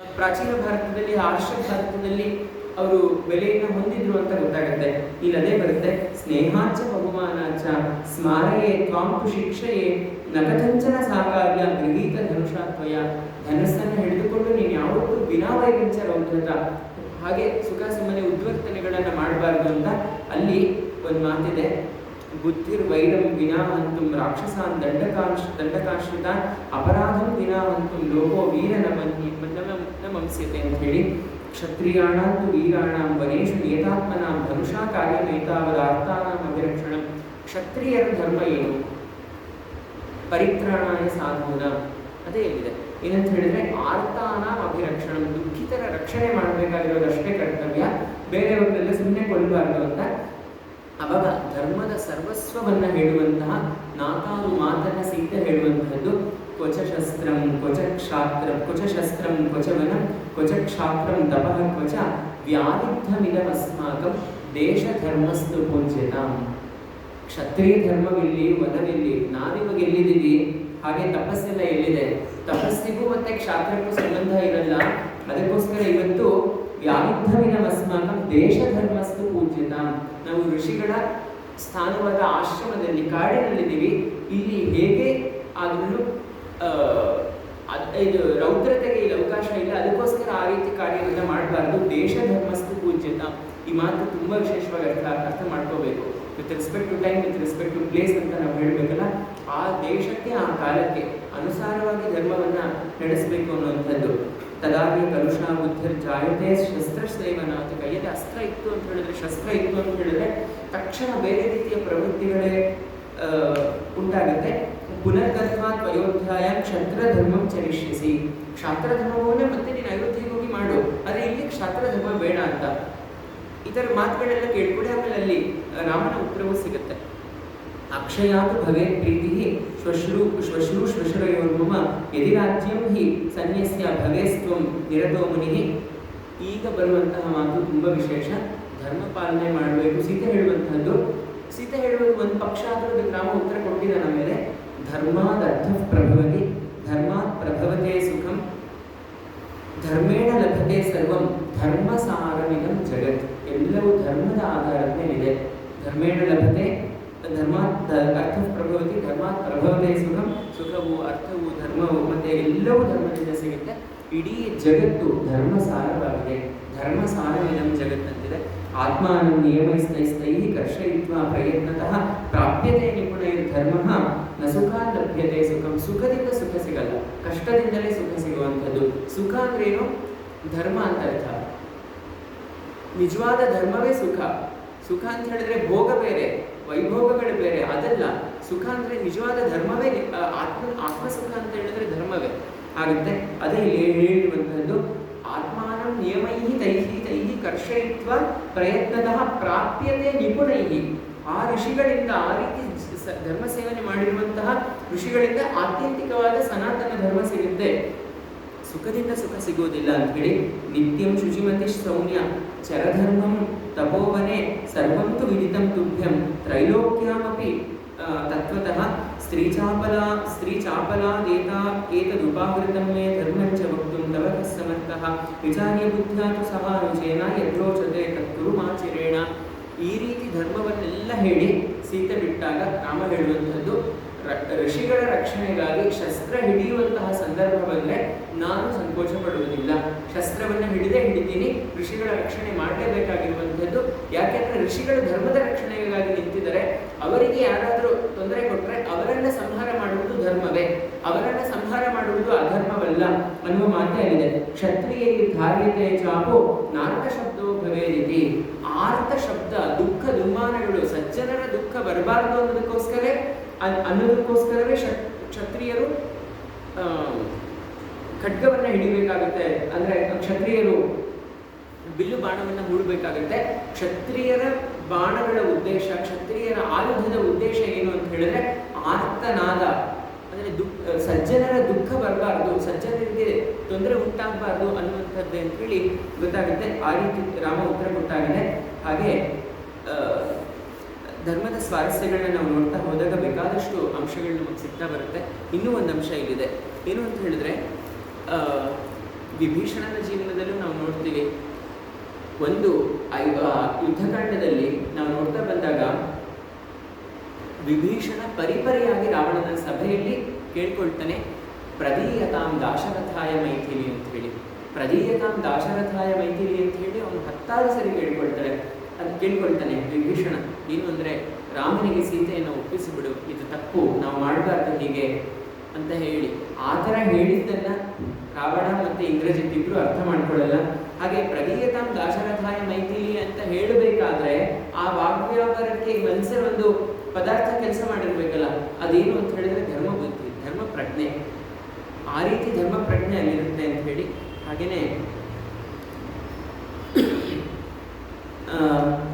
ಪ್ರಾಚೀನ ಭಾರತದಲ್ಲಿ ಆರ್ಷ ಭಾರತದಲ್ಲಿ ಅವರು ಬೆಲೆಯನ್ನು ಹೊಂದಿದ್ರು ಅಂತ ಗೊತ್ತಾಗುತ್ತೆ. ಇಲ್ಲಿ ಅದೇ ಬರುತ್ತೆ, ಸ್ನೇಹಾಚ ಬಹುಮಾನಾಚ, ಸ್ಮಾರಯೇ ತ್ವಾಂಕು ಶಿಕ್ಷೆಯೇ ನಗದಂಚನ ಸಾಕಾರ್ಯ, ಗೃಹೀತ ಧನುಷಾತ್ವಯ, ಧನಸ್ಸನ್ನು ಹಿಡಿದುಕೊಂಡು ನೀನು ಯಾವತ್ತೂ ವಿನಾ ಉದ್ಧತ ಹಾಗೆ ಸುಖ, ಸುಮ್ಮನೆ ಉದ್ವರ್ತನೆಗಳನ್ನು ಮಾಡಬಾರದು ಅಂತ ಅಲ್ಲಿ ಒಂದು ಮಾತಿದೆ. ಬುದ್ಧಿರ್ ವೈರಂ ವಿನಾ ರಾಕ್ಷಸಾನ್ ದಂಡಕಾಂಶ, ದಂಡಕಾಶ್ರಿತಾನ್ ಅಪರಾಧಂ ವಿನಾ ಹಂತುಂ ಲೋಕೋ ವೀರನ ನಮನ್ಯ ನಮ- ನಮಂಸ್ಯತೆ ಅಂತ ಹೇಳಿ ಕ್ಷತ್ರಿಯಾಣ ವೀರಾಣ ವೀರಾಣಾಂ ಏತಾತ್ಮನ ಧನುಷಾ ಕಾರ್ಯಮೇತಾವದಾರ್ಥಾನಾಂ ಅಭಿರಕ್ಷಣಂ. ಕ್ಷತ್ರಿಯರ ಧರ್ಮ ಏನು? ಪರಿತ್ರಾಣಾಯ ಸಾಧುನ. ಅದೇ ಇದೆ ಏನಂತ ಹೇಳಿದ್ರೆ ಆರ್ತಾನ ಅಭಿರಕ್ಷಣ. ದುಃಖಿತರ ರಕ್ಷಣೆ ಮಾಡಬೇಕಾಗಿರೋದಷ್ಟೇ ಕರ್ತವ್ಯ. ಬೇರೆಯವ್ರನ್ನೆಲ್ಲ ಸುಮ್ಮನೆ ಕೊಡಬಾರ್ದು ಅಂತ. ಅವಾಗ ಧರ್ಮದ ಸರ್ವಸ್ವವನ್ನ ಹೇಳುವಂತಹ ನಾತಾನು ಮಾತನ್ನ ಸಹಿತ ಹೇಳುವಂತಹದ್ದು ಕ್ವಚ ಶಸ್ತ್ರಂ ಕ್ವಚವನಂ ಕ್ವಚ ಕ್ಷಾತ್ರಂ ತಪಃ ಕ್ವಚ ವ್ಯಾವಿಧ್ಯಮಿದಮಸ್ಮಾಕಂ ದೇಶ ಧರ್ಮಸ್ತು ಪೂಜ್ಯತಾಂ ಕ್ಷತ್ರಿಯ ಧರ್ಮವಿಲ್ಲಿ ವನವಿಲ್ಲಿ ನಾವಿವಾಗ ಎಲ್ಲಿದ್ದೀವಿ ಹಾಗೆ ತಪಸ್ಸೆಲ್ಲ ಎಲ್ಲಿದೆ? ತಪಸ್ಸಿಗೂ ಮತ್ತೆ ಕ್ಷಾತ್ರಕ್ಕೂ ಸಂಬಂಧ ಇರಲ್ಲ. ಅದಕ್ಕೋಸ್ಕರ ಇವತ್ತು ವ್ಯಾವಿಧ್ಯವಿನ ಅಸ್ಮಾಕಂ ದೇಶ ಧರ್ಮಸ್ತು ಪೂಜ್ಯತ. ನಾವು ಋಷಿಗಳ ಸ್ಥಾನವಾದ ಆಶ್ರಮದಲ್ಲಿ, ಕಾಡಿನಲ್ಲಿದ್ದೀವಿ. ಇಲ್ಲಿ ಹೇಗೆ ಆದ್ರೂ ಇದು ರೌದ್ರತೆಗೆ ಇಲ್ಲಿ ಅವಕಾಶ ಇಲ್ಲ. ಅದಕ್ಕೋಸ್ಕರ ಆ ರೀತಿ ಕಾರ್ಯಗಳನ್ನ ಮಾಡಬಾರ್ದು. ದೇಶ ಧರ್ಮಸ್ತು ಪೂಜ್ಯತ. ಈ ಮಾತು ತುಂಬ ವಿಶೇಷವಾಗಿ ಅರ್ಥ ಅರ್ಥ ಮಾಡ್ಕೋಬೇಕು. With respect to time with respect to place ಅಂತ ನಾವು ಹೇಳಬೇಕಲ್ಲ, ಆ ದೇಶಕ್ಕೆ, ಆ ಕಾಲಕ್ಕೆ ಅನುಸಾರವಾಗಿ ಧರ್ಮವನ್ನ ನಡೆಸಬೇಕು ಅನ್ನುವಂಥದ್ದು. ತದಾಗಿ ಕಲುಷ ಬುದ್ಧಿರ್ ಜಾಯತೆ ಶಸ್ತ್ರ ಸೇವನ ಅಂತ ಕೈಯಲ್ಲಿ ಅಸ್ತ್ರ ಇತ್ತು ಅಂತ ಹೇಳಿದ್ರೆ ಶಸ್ತ್ರ ಇತ್ತು ಅಂತ ಹೇಳಿದ್ರೆ ತಕ್ಷಣ ಬೇರೆ ರೀತಿಯ ಪ್ರವೃತ್ತಿಗಳೇ ಉಂಟಾಗುತ್ತೆ. ಪುನರ್ಗತ್ವ ತ್ವಯೋಧ್ಯಾಯ ಕ್ಷತ್ರ ಧರ್ಮಂ ಚರಿಷ್ಯಸಿ. ಕ್ಷಾತ್ರ ಧರ್ಮವನ್ನೇ ಮತ್ತೆ ನೀನು ಅಯೋಧ್ಯೆಗೆ ಹೋಗಿ ಮಾಡು. ಆದರೆ ಇಲ್ಲಿ ಕ್ಷಾತ್ರ ಧರ್ಮ ಬೇಡ ಅಂತ. ಇತರ ಮಾತುಗಳೆಲ್ಲ ಕೇಳ್ಕೊಳ್ಳಿ ಆಮೇಲೆ ಅಲ್ಲಿ ರಾಮನ ಉತ್ತರವೂ ಸಿಗುತ್ತೆ. ಅಕ್ಷಯಾತು ಭವೇ ಪ್ರೀತಿ ಶ್ವಶ್ರು ಶ್ವಶ್ರು ಯದಿ ರಾಜ್ಯಂ ಹಿ ಸನ್ಯಸ್ಯ ಭವೇಸ್ತ್ವಂ ನಿರತೋ ಮುನಿ ಈಗ ಬರುವಂತಹ ಮಾತು ತುಂಬ ವಿಶೇಷ. ಧರ್ಮ ಪಾಲನೆ ಮಾಡಬೇಕು. ಸೀತೆ ಹೇಳುವಂಥದ್ದು ಸೀತೆ ಹೇಳುವುದು ಒಂದು ಪಕ್ಷ ಆದರೂ ಅದಕ್ಕೆ ರಾಮ ಉತ್ತರ ಕೊಟ್ಟಿದ್ದಾನ ಮೇಲೆ ಧರ್ಮಾದ್ प्रभवति ಧರ್ಮಾತ್ ಪ್ರಭವತೆ ಸುಖಂ, ಧರ್ಮೇಣ ಲಭತೆ ಸರ್ವಂ ಧರ್ಮ ಸಾರಮಿದಂ ಜಗತ್. ಎಲ್ಲವೂ ಧರ್ಮದ ಆಧಾರದ ಮೇಲಿದೆ. ಧರ್ಮೇಣ ಲಭತೆ, ಧರ್ಮಾತ್ ಅರ್ಥ ಪ್ರಭವತಿ, ಧರ್ಮಾತ್ ಪ್ರಭವತೆ ಸುಖಂ, ಸುಖವು ಅರ್ಥವು ಧರ್ಮವು, ಮತ್ತೆ ಎಲ್ಲವೂ ಧರ್ಮದಿಂದ ಸಿಗುತ್ತೆ. ಇಡೀ ಜಗತ್ತು ಧರ್ಮ ಸಾರವಾಗಿದೆ ಧರ್ಮ ಸಾರಮಿದಂ ಜಗತ್ತಂತಿದೆ ಆತ್ಮಾನಂ ನಿಯಮೈಸ್ತೈಸ್ತೈ ಕರ್ಷಯಿತ್ವ ಪ್ರಯತ್ನತಃ ಪ್ರಾಪ್ಯತೆ ನಿಪುಣ ಧರ್ಮ ನ ಸುಖಾನ್ ಲಭ್ಯತೆ, ಸುಖಂ. ಸುಖದಿಂದ ಸುಖ ಸಿಗಲ್ಲ. ಕಷ್ಟದಿಂದಲೇ ಸುಖ ಸಿಗುವಂಥದ್ದು. ಸುಖ ಅಂದ್ರೇನು? ಧರ್ಮ ಅಂತ ಅರ್ಥ. ನಿಜವಾದ ಧರ್ಮವೇ ಸುಖ. ಸುಖ ಅಂತ ಹೇಳಿದ್ರೆ ಭೋಗ ಬೇರೆ, ವೈಭೋಗಗಳು ಬೇರೆ, ಅದಲ್ಲ. ಸುಖ ಅಂದ್ರೆ ನಿಜವಾದ ಧರ್ಮವೇ ಆತ್ಮ ಆತ್ಮ ಸುಖ ಅಂತ ಹೇಳಿದ್ರೆ ಧರ್ಮವೇ. ಆಗುತ್ತೆ ಅದೇ ಇಲ್ಲಿ ಹೇಳಿರುವಂತಹದ್ದು ಆತ್ಮಾನಂ ನಿಯಮೈ ತೈಹಿ ತೈಹಿ ಕರ್ಷಯಿತ್ವ ಪ್ರಯತ್ನದ ಪ್ರಾಪ್ಯತೆ ನಿಪುಣೈಹಿ. ಆ ಋಷಿಗಳಿಂದ ಆ ರೀತಿ ಧರ್ಮ ಸೇವನೆ ಮಾಡಿರುವಂತಹ ಋಷಿಗಳಿಂದ ಆತ್ಯಂತಿಕವಾದ ಸನಾತನ ಧರ್ಮ ಸಿಗುತ್ತೆ. ಸುಖದಿಂದ ಸುಖ ಸಿಗೋದಿಲ್ಲ ಅಂತ ಹೇಳಿ ನಿತ್ಯಂ ಶುಚಿಮತಿ ಸೌಮ್ಯ ಚರಧರ್ಮಂ ತಪೋವನೆ ಸರ್ವಂತು ವಿದಿತಂ ತುಭ್ಯಂ ತ್ರೈಲೋಕ್ಯಾಮಪಿ ತತ್ವತಃ ಸ್ತ್ರೀಚಾಪಲ, ಸ್ತ್ರೀಚಾಪಲಾದೇತ ಏತದುಪಾವೃತಂ ಮೇ ಧರ್ಮಂಚ ವಕ್ತುಂ ತವ ಕಃ ಸಮರ್ಥಃ ವಿಚಾರ್ಯ ಬುದ್ಧ್ಯಾ ತು ಸಹಾನುಜೇನ ಯದ್ರೋಚತೆ ತತ್ಕುರು ಮಾಚರೇಣ ಈ ರೀತಿ ಧರ್ಮವನ್ನೆಲ್ಲ ಹೇಳಿ ಸೀತೆ ಬಿಟ್ಟಾಗ ರಾಮ ಹೇಳುವಂಥದ್ದು. ರ- ಋಷಿಗಳ ರಕ್ಷಣೆಗಾಗಿ ಶಸ್ತ್ರ ಹಿಡಿಯುವಂತಹ ಸಂದರ್ಭ ಬಂದ್ರೆ ನಾನು ಸಂಕೋಚ ಪಡುವುದಿಲ್ಲ ಶಸ್ತ್ರವನ್ನು ಹಿಡಿದೇ ಹಿಡಿತೀನಿ, ಋಷಿಗಳ ರಕ್ಷಣೆ ಮಾಡಲೇಬೇಕಾಗಿರುವಂಥದ್ದು. ಯಾಕೆಂದರೆ ಋಷಿಗಳ ಧರ್ಮದ ರಕ್ಷಣೆಗಾಗಿ ನಿಂತಿದ್ದಾರೆ. ಅವರಿಗೆ ಯಾರಾದರೂ ತೊಂದರೆ ಕೊಟ್ಟರೆ ಅವರನ್ನ ಸಂಹಾರ ಮಾಡುವುದು ಧರ್ಮವೇ. ಅವರನ್ನ ಸಂಹಾರ ಮಾಡುವುದು ಅಧರ್ಮವಲ್ಲ ಅನ್ನುವ ಮಾತೇ ಅಲ್ಲಿದೆ. ಕ್ಷತ್ರಿಯರಿಗೆ ಧಾರ್ಯತೆ ಚಾಪು ಶಬ್ದವು ಶಬ್ದೋ ಭವೇದಿತಿ. ಆರ್ಥ ಶಬ್ದ, ದುಃಖ ದುಮ್ಮಾನಗಳು ಬರಬಾರದು ಅನ್ನೋದಕ್ಕೋಸ್ಕರ, ಅನ್- ಅನ್ನೋದಕ್ಕೋಸ್ಕರವೇ ಕ್ಷ- ಕ್ಷತ್ರಿಯರು ಖಡ್ಗವನ್ನು ಹಿಡಿಬೇಕಾಗುತ್ತೆ. ಅಂದ್ರೆ ಕ್ಷತ್ರಿಯರು ಬಿಲ್ಲು ಬಾಣವನ್ನ ಹೂಡಬೇಕಾಗುತ್ತೆ. ಕ್ಷತ್ರಿಯರ ಬಾಣಗಳ ಉದ್ದೇಶ, ಕ್ಷತ್ರಿಯರ ಆಯುಧದ ಉದ್ದೇಶ ಏನು ಅಂತ ಹೇಳಿದ್ರೆ ಆರ್ತನಾದ, ಅಂದ್ರೆ ದುಃಖ, ಸಜ್ಜನರ ದುಃಖ ಬರಬಾರ್ದು, ಸಜ್ಜನರಿಗೆ ತೊಂದರೆ ಉಂಟಾಗಬಾರ್ದು ಅನ್ನುವಂಥದ್ದು ಅಂತ ಹೇಳಿ ಗೊತ್ತಾಗುತ್ತೆ. ಆ ರೀತಿ ರಾಮ ಉತ್ತರ ಕೊಟ್ಟಾಗಿದೆ ಹಾಗೆ ಧರ್ಮದ ಸ್ವಾರಸ್ಯಗಳನ್ನ ನಾವು ನೋಡ್ತಾ ಹೋದಾಗ ಬೇಕಾದಷ್ಟು ಅಂಶಗಳು ನಮಗೆ ಸಿಗ್ತಾ ಬರುತ್ತೆ. ಇನ್ನೂ ಒಂದು ಅಂಶ ಇಲ್ಲಿದೆ. ಏನು ಅಂತ ಹೇಳಿದ್ರೆ ವಿಭೀಷಣನ ಜೀವನದಲ್ಲೂ ನಾವು ನೋಡ್ತೀವಿ. ಒಂದು ಐ- ಯುದ್ಧಕಾಂಡದಲ್ಲಿ ನಾವು ನೋಡ್ತಾ ಬಂದಾಗ ವಿಭೀಷಣ ಪರಿಪರಿಯಾಗಿ ರಾವಣನ ಸಭೆಯಲ್ಲಿ ಕೇಳ್ಕೊಳ್ತಾನೆ, ಪ್ರದೀಯತಾಂ ದಾಶರಥಾಯ ಮೈಥಿಲಿ ಅಂತ ಹೇಳಿ. ಪ್ರದೀಯತಾಂ ದಾಶರಥಾಯ ಮೈಥಿಲಿ ಅಂತ ಹೇಳಿ ಅವನು ಹತ್ತಾರು ಸರಿ ಕೇಳ್ಕೊಳ್ತಾನೆ. ಅದು ಕೇಳ್ಕೊಳ್ತಾನೆ ವಿಭೀಷಣ ಏನು ಅಂದರೆ ರಾಮನಿಗೆ ಸೀತೆಯನ್ನು ಒಪ್ಪಿಸಿಬಿಡು. ಇದು ತಪ್ಪು. ನಾವು ಮಾಡಬಾರ್ದು ಹೀಗೆ ಅಂತ ಹೇಳಿ. ಆ ಥರ ಹೇಳಿದ್ದನ್ನ ರಾವಣ ಮತ್ತು ಇಂದ್ರಜಿತ್ ಇಬ್ರು ಅರ್ಥ ಮಾಡ್ಕೊಳ್ಳಲ್ಲ. ಹಾಗೆ ಪ್ರದೀಯತಾಂ ದಾಶರಥಾಯ ಮೈಥಿಲಿ ಅಂತ ಹೇಳಬೇಕಾದ್ರೆ ಆ ವಾಗ್ವ್ಯಾಪಾರಕ್ಕೆ ಮನಸ್ಸಲ್ಲಿ ಒಂದು ಪದಾರ್ಥ ಕೆಲಸ ಮಾಡಿರ್ಬೇಕಲ್ಲ. ಅದೇನು ಅಂತ ಹೇಳಿದ್ರೆ ಧರ್ಮ ಬುದ್ಧಿ ಧರ್ಮ ಪ್ರಜ್ಞೆ ಆ ರೀತಿ ಧರ್ಮ ಪ್ರಜ್ಞೆ ಅಲ್ಲಿರುತ್ತೆ ಅಂತ ಹೇಳಿ. ಹಾಗೇನೆ ಆ,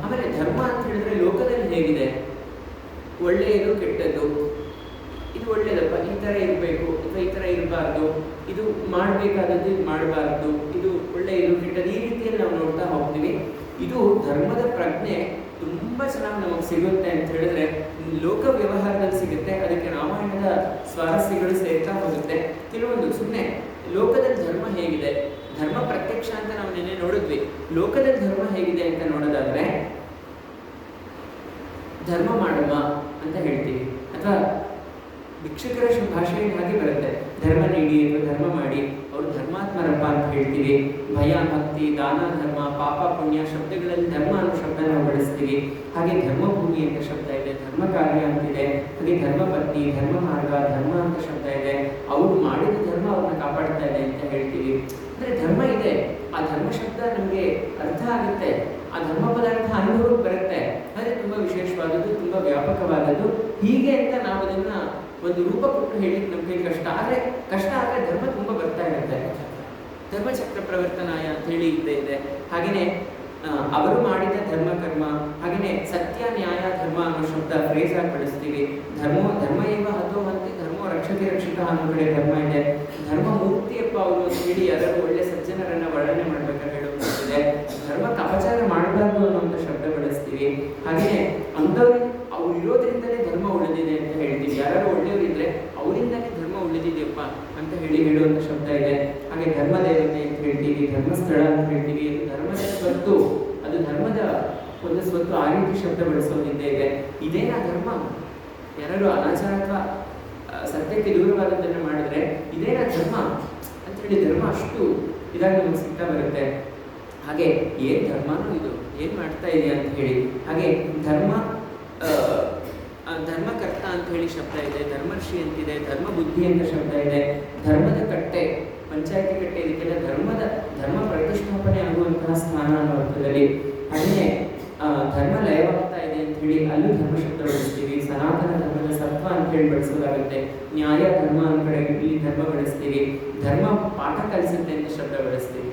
ಆಮೇಲೆ ಧರ್ಮ ಅಂತ ಹೇಳಿದ್ರೆ ಲೋಕದಲ್ಲಿ ಹೇಗಿದೆ ಒಳ್ಳೆಯದು ಕೆಟ್ಟದ್ದು ಇದು ಒಳ್ಳೇದಪ್ಪ ಈ ಥರ ಇರಬೇಕು ಅಥವಾ ಇರಬಾರ್ದು ಇದು ಮಾಡಬೇಕಾದದ್ದು ಇದು ಮಾಡಬಾರ್ದು ಇದು ಒಳ್ಳೆಯದು ಕೆಟ್ಟದ್ದು ಈ ರೀತಿಯಲ್ಲಿ ನಾವು ನೋಡ್ತಾ ಹೋಗ್ತೀವಿ. ಇದು ಧರ್ಮದ ಪ್ರಜ್ಞೆ ತುಂಬ ಚೆನ್ನಾಗಿ ನಮಗೆ ಸಿಗುತ್ತೆ ಅಂತ ಹೇಳಿದ್ರೆ, ಲೋಕ ವ್ಯವಹಾರದಲ್ಲಿ ಸಿಗುತ್ತೆ, ಅದಕ್ಕೆ ರಾಮಾಯಣದ ಸ್ವಾರಸ್ಯಗಳು ಸೇರ್ತಾ ಹೋಗುತ್ತೆ. ಕೆಲವೊಂದು ಸುಮ್ಮನೆ ಲೋಕದಲ್ಲಿ ಧರ್ಮ ಹೇಗಿದೆ, ಧರ್ಮ ಪ್ರತ್ಯಕ್ಷ ಅಂತ ನಾವು ನಿನ್ನೆ ನೋಡಿದ್ವಿ. ಲೋಕದಲ್ಲಿ ಧರ್ಮ ಹೇಗಿದೆ ಅಂತ ನೋಡೋದಾದ್ರೆ, ಧರ್ಮ ಮಾಡುವ ಅಂತ ಹೇಳ್ತೀವಿ. ಅಥವಾ ಭಿಕ್ಷಕರ ಭಾಷೆಯಾಗಿ ಬರುತ್ತೆ. ಧರ್ಮ ನೀಡಿ ಎಂದು ಧರ್ಮ ಮಾಡಿ, ಅವರು ಧರ್ಮಾತ್ಮರಪ್ಪ ಅಂತ ಹೇಳ್ತೀವಿ. ಭಯ, ಭಕ್ತಿ, ದಾನ, ಧರ್ಮ, ಪಾಪ, ಪುಣ್ಯ ಶಬ್ದಗಳಲ್ಲಿ ಧರ್ಮ ಅನ್ನೋ ಶಬ್ದ ನಾವು ಬಳಸ್ತೀವಿ. ಹಾಗೆ ಧರ್ಮಭೂಮಿ ಅಂತ ಶಬ್ದ ಇದೆ, ಧರ್ಮ ಕಾರ್ಯ ಅಂತಿದೆ ಹಾಗೆ ಧರ್ಮ ಪತ್ನಿ, ಧರ್ಮ ಮಾರ್ಗ, ಧರ್ಮ ಅಂತ ಶಬ್ದ ಇದೆ. ಅವರು ಮಾಡಿದ ಧರ್ಮ ಅವ್ರನ್ನ ಕಾಪಾಡ್ತಾ ಇದೆ ಅಂತ ಹೇಳ್ತೀವಿ. ಅಂದ್ರೆ ಧರ್ಮ ಇದೆ. ಆ ಧರ್ಮ ಶಬ್ದ ನಮಗೆ ಅರ್ಥ ಆಗುತ್ತೆ. ಆ ಧರ್ಮ ಪದಾರ್ಥ ಅನುಭವಕ್ಕೆ ಬರುತ್ತೆ. ಅದೇ ತುಂಬಾ ವಿಶೇಷವಾದದ್ದು, ತುಂಬಾ ವ್ಯಾಪಕವಾದದ್ದು. ಹೀಗೆ ಅಂತ ನಾವು ಅದನ್ನ ಒಂದು ರೂಪ ಕೊಟ್ಟು ಹೇಳಿಕ್ಕೆ ನಮ್ಗೆ ಕಷ್ಟ ಆದರೆ ಕಷ್ಟ ಆದರೆ ಧರ್ಮ ತುಂಬ ಬರ್ತಾ ಇರುತ್ತೆ. ಧರ್ಮಚಕ್ರ ಪ್ರವರ್ತನಾಯ ಅಂತ ಹೇಳಿ ಇದ್ದೇ ಇದೆ. ಹಾಗೆಯೇ ಅವರು ಮಾಡಿದ ಧರ್ಮ ಕರ್ಮ ಹಾಗೆಯೇ ಸತ್ಯ, ನ್ಯಾಯ, ಧರ್ಮ ಅನ್ನೋ ಶಬ್ದ ಫ್ರೇಸ್ ಆಗಿ ಬಳಸ್ತೀವಿ. ಧರ್ಮ ಧರ್ಮ ಏವ ಹಂತೆ ಧರ್ಮ ರಕ್ಷತೆ ರಕ್ಷಿತ ಅನ್ನೋ ಕಡೆ ಧರ್ಮ ಇದೆ. ಧರ್ಮ ಮೂರ್ತಿಯಪ್ಪ ಅವರು ಅಂತ ಹೇಳಿ ಯಾರು ಒಳ್ಳೆ ಸಜ್ಜನರನ್ನ ವರ್ಣನೆ ಮಾಡ್ಬೇಕಾದ್ರೆ ಹೇಳುವಂತಿದೆ ಧರ್ಮಕ್ಕೆ ಅಪಚಾರ ಮಾಡಬಾರ್ದು ಅನ್ನುವಂಥ ಶಬ್ದ ಬಳಸ್ತೀವಿ. ಹಾಗೆಯೇ ಅಂಥವ್ರು ಅವ್ರು ಇರೋದ್ರಿಂದಲೇ ಧರ್ಮ ಉಳಿದಿದೆ ಅಂತ ಹೇಳ್ತೀವಿ. ಯಾರು ಒಳ್ಳೆಯವರಿದ್ರೆ ಅವರಿಂದಲೇ ಧರ್ಮ ಉಳಿದಿದೆಯಪ್ಪ ಅಂತ ಹೇಳಿ ಹೇಳುವಂಥ ಶಬ್ದ ಇದೆ. ಹಾಗೆ ಧರ್ಮ ದೇವತೆ ಅಂತ ಹೇಳ್ತೀವಿ, ಧರ್ಮಸ್ಥಳ ಅಂತ ಹೇಳ್ತೀವಿ. ಧರ್ಮದ ಸ್ವತ್ತು. ಅದು ಧರ್ಮದ ಒಂದು ಸ್ವತ್ತು ಆ ರೀತಿ ಶಬ್ದ ಬಳಸೋದಿದ್ದೇ ಇದೆ. ಇದೇನ ಧರ್ಮ? ಯಾರು ಅನಾಚಾರ ಅಥವಾ ಸತ್ಯಕ್ಕೆ ದೂರವಾದದ್ದನ್ನು ಮಾಡಿದ್ರೆ ಇದೇನ ಧರ್ಮ? ಅಂತ ಹೇಳಿ ಧರ್ಮ ಅಷ್ಟು ಇದಾಗಿ ನಮಗೆ ಸಿಗ್ತಾ ಬರುತ್ತೆ. ಹಾಗೆ ಏನ್ ಧರ್ಮನೂ ಇದು? ಏನ್ ಮಾಡ್ತಾ ಇದೆ ಅಂತ ಹೇಳಿ. ಹಾಗೆ ಧರ್ಮ ಧರ್ಮಕರ್ತ ಅಂತ ಹೇಳಿ ಶಬ್ದ ಇದೆ, ಧರ್ಮರ್ಷಿ ಅಂತಿದೆ ಧರ್ಮ ಬುದ್ಧಿ ಅಂತ ಶಬ್ದ ಇದೆ, ಧರ್ಮದ ಕಟ್ಟೆ, ಪಂಚಾಯತಿ ಕಟ್ಟೆ ಇದಕ್ಕೆಲ್ಲ ಧರ್ಮದ, ಧರ್ಮ ಪ್ರತಿಷ್ಠಾಪನೆ ಆಗುವಂತಹ ಸ್ಥಾನ ಅನ್ನೋ ಅರ್ಥದಲ್ಲಿ ಧರ್ಮ ಲಯವಾಗ್ತಾ ಇದೆ ಅಂತ ಹೇಳಿ ಅಲ್ಲೂ ಧರ್ಮ ಶಬ್ದ ಬಳಸ್ತೀವಿ ಸನಾತನ ಧರ್ಮದ ಸತ್ವ ಅಂತ ಹೇಳಿ ಬಳಸೋದಾಗುತ್ತೆ ನ್ಯಾಯ, ಧರ್ಮ ಅಂತ ಕಡೆ ಇಲ್ಲಿ ಧರ್ಮ ಬಳಸ್ತೀವಿ, ಧರ್ಮ ಪಾಠ ಕಲಿಸುತ್ತೆ ಅಂತ ಶಬ್ದ ಬಳಸ್ತೀವಿ.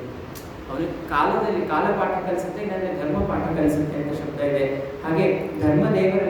ಅವನಿಗೆ ಕಾಲದಲ್ಲಿ, ಕಾಲ ಪಾಠ ಕಲಿಸುತ್ತೆ, ಇಲ್ಲಾಂದ್ರೆ ಧರ್ಮ ಪಾಠ ಕಲಿಸುತ್ತೆ ಅಂತ ಶಬ್ದ ಇದೆ. ಹಾಗೆ ಧರ್ಮ ದೇವರ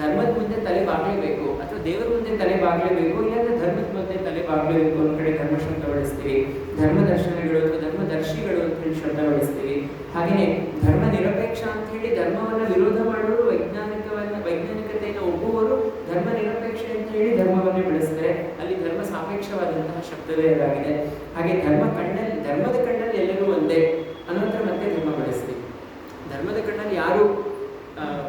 ಧರ್ಮದ ಮುಂದೆ ತಲೆ ಬಾಗ್ಲೇಬೇಕು ಅಥವಾ ದೇವರ ಮುಂದೆ ತಲೆ ಬಾಗ್ಲೇಬೇಕು, ಇಲ್ಲಾಂದ್ರೆ ಧರ್ಮದ ಮುಂದೆ ತಲೆ ಬಾಗ್ಲೇಬೇಕು ಅನ್ನೋ ಕಡೆ ಧರ್ಮ ಶಬ್ದ ಬಳಸ್ತೀವಿ. ಧರ್ಮ ದರ್ಶನಗಳು ಅಥವಾ ಧರ್ಮದರ್ಶಿಗಳು ಅಂತ ಹೇಳಿ ಶಬ್ದ ಬಳಸ್ತೀವಿ. ಹಾಗೆಯೇ ಧರ್ಮ ನಿರಪೇಕ್ಷ ಅಂತ ಹೇಳಿ ಧರ್ಮವನ್ನ ವಿರೋಧ ಮಾಡೋರು, ವೈಜ್ಞಾನಿಕವನ್ನ, ವೈಜ್ಞಾನಿಕತೆಯನ್ನು ಒಪ್ಪುವವರು ಧರ್ಮ ನಿರಪೇಕ್ಷ ಅಂತ ಹೇಳಿ ಧರ್ಮವನ್ನೇ ಬೆಳೆಸ್ತಾರೆ. ಅಲ್ಲಿ ಧರ್ಮ ಸಾಪೇಕ್ಷವಾದಂತಹ ಶಬ್ದವೇ ಇದಾಗಿದೆ ಹಾಗೆ ಧರ್ಮ ಕಣ್ಣಲ್ಲಿ ಧರ್ಮದ ಕಣ್ಣಲ್ಲಿ ಎಲ್ಲರೂ ಒಂದೇ ಅನ್ನೋದ್ರ ಮತ್ತೆ ಧರ್ಮ ಬಳಸ್ತೀವಿ. ಧರ್ಮದ ಕಣ್ಣಲ್ಲಿ ಯಾರು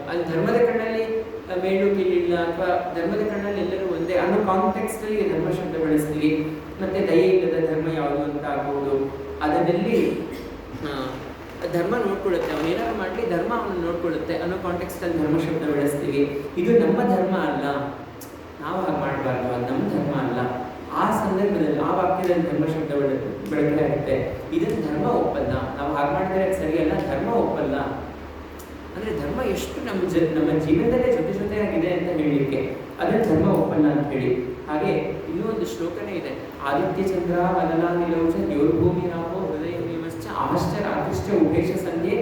ಅಲ್ಲಿ ಧರ್ಮದ ಕಣ್ಣಲ್ಲಿ ಮೇಲು ಕೀಳಿಲ್ಲ ಅಥವಾ ಧರ್ಮದ ಕಣ್ಣಲ್ಲಿ ಎಲ್ಲರೂ ಒಂದೇ ಅನ್ನೋ ಕಾಂಟೆಕ್ಸ್ಟ್ ಅಲ್ಲಿ ಧರ್ಮ ಶಬ್ದ ಬಳಸ್ತೀವಿ. ಮತ್ತೆ ದಯೆ ಇಲ್ಲದ ಧರ್ಮ ಯಾವುದು ಅಂತ ಆಗ್ಬೋದು. ಅದರಲ್ಲಿ ಧರ್ಮ ನೋಡ್ಕೊಳ್ಳುತ್ತೆ. ಅವನು ಏನಾದ್ರು ಮಾಡಲಿ ಧರ್ಮ ಅವನು ನೋಡ್ಕೊಳ್ಳುತ್ತೆ ಅನ್ನೋ ಕಾಂಟೆಕ್ಸ್ಟ್ ಅಲ್ಲಿ ಧರ್ಮ ಶಬ್ದ ಬಳಸ್ತೀವಿ. ಇದು ನಮ್ಮ ಧರ್ಮ ಅಲ್ಲ. ನಾವು ಹಾಗೆ ಮಾಡಬಾರ್ದು. ನಮ್ಮ ಧರ್ಮ ಅಲ್ಲ. ಆ ಸಂದರ್ಭದಲ್ಲಿ ಆ ವಾಕ್ಯದಲ್ಲಿ ಧರ್ಮ ಶಬ್ದ ಬಳ- ಬಳಕೆ ಇರುತ್ತೆ ಇದನ್ನು ಧರ್ಮ ಒಪ್ಪಲ್ಲ. ನಾವು ಹಾಗೆ ಮಾಡಿದ್ರೆ ಸರಿಯಲ್ಲ ಧರ್ಮ ಒಪ್ಪಲ್ಲ. ಅಂದ್ರೆ ಧರ್ಮ ಎಷ್ಟು ನಮ್ಮ ಜ, ನಮ್ಮ ಜೀವನದಲ್ಲೇ ಜೊತೆ ಜೊತೆಯಾಗಿದೆ ಅಂತ ಹೇಳಲಿಕ್ಕೆ ಅದೇ ಧರ್ಮ ಒಪ್ಪಲ್ಲ ಅಂತ ಹೇಳಿ. ಹಾಗೆ ಇನ್ನೂ ಒಂದು ಶ್ಲೋಕನೇ ಇದೆ. ಆದಿತ್ಯ ಚಂದ್ರ ವನಲ ನಿಲೌಚ ದೇವಭೂಮಿ ನಾಮೋ ಹೃದಯ ನಿಮಶ್ಚ ಆಶ್ಚ ರಾತ್ರಿಶ್ಚ ಉಪೇಶ ಸಂಧ್ಯೆ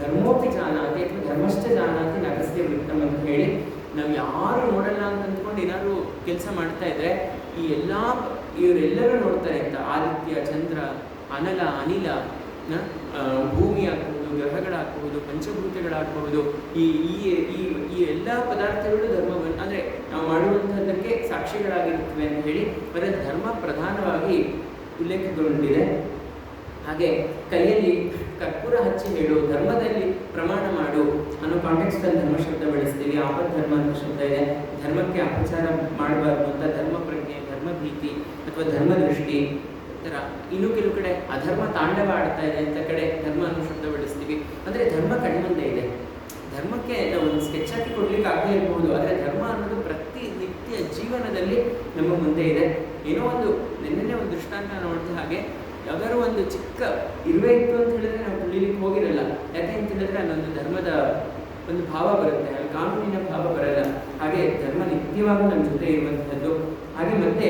ಧರ್ಮೋಪಿ ಜಾನಾತಿ ಅಥವಾ ಧರ್ಮಶ್ಚ ಜಾನಾತಿ ನಗಸ್ಯ ವೃತ್ತಂ ಅಂತ ಹೇಳಿ. ನಾವು ಯಾರು ನೋಡಲ್ಲ ಅಂತ ಅಂದ್ಕೊಂಡು ಏನಾದ್ರು ಕೆಲಸ ಮಾಡ್ತಾ ಇದ್ರೆ ಈ ಎಲ್ಲ ಇವರೆಲ್ಲರೂ ನೋಡ್ತಾರೆ ಅಂತ ಆದಿತ್ಯ, ಚಂದ್ರ, ಅನಲ, ಅನಿಲ ಭೂಮಿ ಆಗ್ಬಹುದು ಗ್ರಹಗಳಾಗಬಹುದು ಪಂಚಭೂತಗಳಾಗಬಹುದು. ಈ ಈ ಈ ಎಲ್ಲ ಪದಾರ್ಥಗಳು ಧರ್ಮವನ್ನು ಅಂದರೆ ನಾವು ಮಾಡುವಂಥದ್ದಕ್ಕೆ ಸಾಕ್ಷಿಗಳಾಗಿರುತ್ತವೆ ಅಂತ ಹೇಳಿ ಬರೀ ಧರ್ಮ ಪ್ರಧಾನವಾಗಿ ಉಲ್ಲೇಖಗೊಂಡಿದೆ. ಹಾಗೆ ಕೈಯಲ್ಲಿ ಕರ್ಪೂರ ಹಚ್ಚಿ ಹೇಳು, ಧರ್ಮದಲ್ಲಿ ಪ್ರಮಾಣ ಮಾಡು. ಅನ್ನೋ ಕಾಂಟೆಕ್ಸ್ಟ್ ಧರ್ಮ ಶಬ್ದ ಬಳಸ್ತೀವಿ ಆಪದ ಧರ್ಮ ಅಂತ ಶಬ್ದ ಇದೆ. ಧರ್ಮಕ್ಕೆ ಅಪಚಾರ ಮಾಡಬಾರ್ದು ಅಂತ ಧರ್ಮ ಧರ್ಮ ಭೀತಿ ಅಥವಾ ಧರ್ಮ ದೃಷ್ಟಿ ಥರ ಇನ್ನು ಕೆಲವು ಕಡೆ ಅಧರ್ಮ ತಾಂಡವ ಆಡ್ತಾ ಇದೆ ಅಂತ ಕಡೆ ಧರ್ಮ ಅನ್ನೋ ಶಬ್ದ ಬಳಸ್ತೀವಿ ಅಂದರೆ ಧರ್ಮ ಕಣ್ಮುಂದೆ ಇದೆ. ಧರ್ಮಕ್ಕೆ ನಾವು ಒಂದು ಸ್ಕೆಚ್ ಹಾಕಿ ಕೊಡ್ಲಿಕ್ಕೆ ಆಗದೇ ಇರ್ಬೋದು, ಆದರೆ ಧರ್ಮ ಅನ್ನೋದು ಪ್ರತಿ ನಿತ್ಯ ಜೀವನದಲ್ಲಿ ನಮ್ಮ ಮುಂದೆ ಇದೆ. ಏನೋ ಒಂದು ನಿನ್ನೆ ಒಂದು ದೃಷ್ಟಾಂತ ನೋಡಿದ ಹಾಗೆ, ಯಾವ್ದಾದ್ರು ಒಂದು ಚಿಕ್ಕ ಇರುವೆ ಇತ್ತು ಅಂತ ಹೇಳಿದ್ರೆ ನಾವು ತುಳಿಲಿಕ್ಕೆ ಹೋಗಿರಲ್ಲ. ಯಾಕೆ ಅಂತ ಹೇಳಿದ್ರೆ ಅಲ್ಲೊಂದು ಧರ್ಮದ ಒಂದು ಭಾವ ಬರುತ್ತೆ. ಅಲ್ಲಿ ಕಾನೂನಿನ ಭಾವ ಬರಲ್ಲ. ಹಾಗೆ ಧರ್ಮ ನಿತ್ಯವಾಗೂ ನಮ್ಮ ಜೊತೆ ಇರುವಂತಹದ್ದು. ಹಾಗೆ ಮತ್ತೆ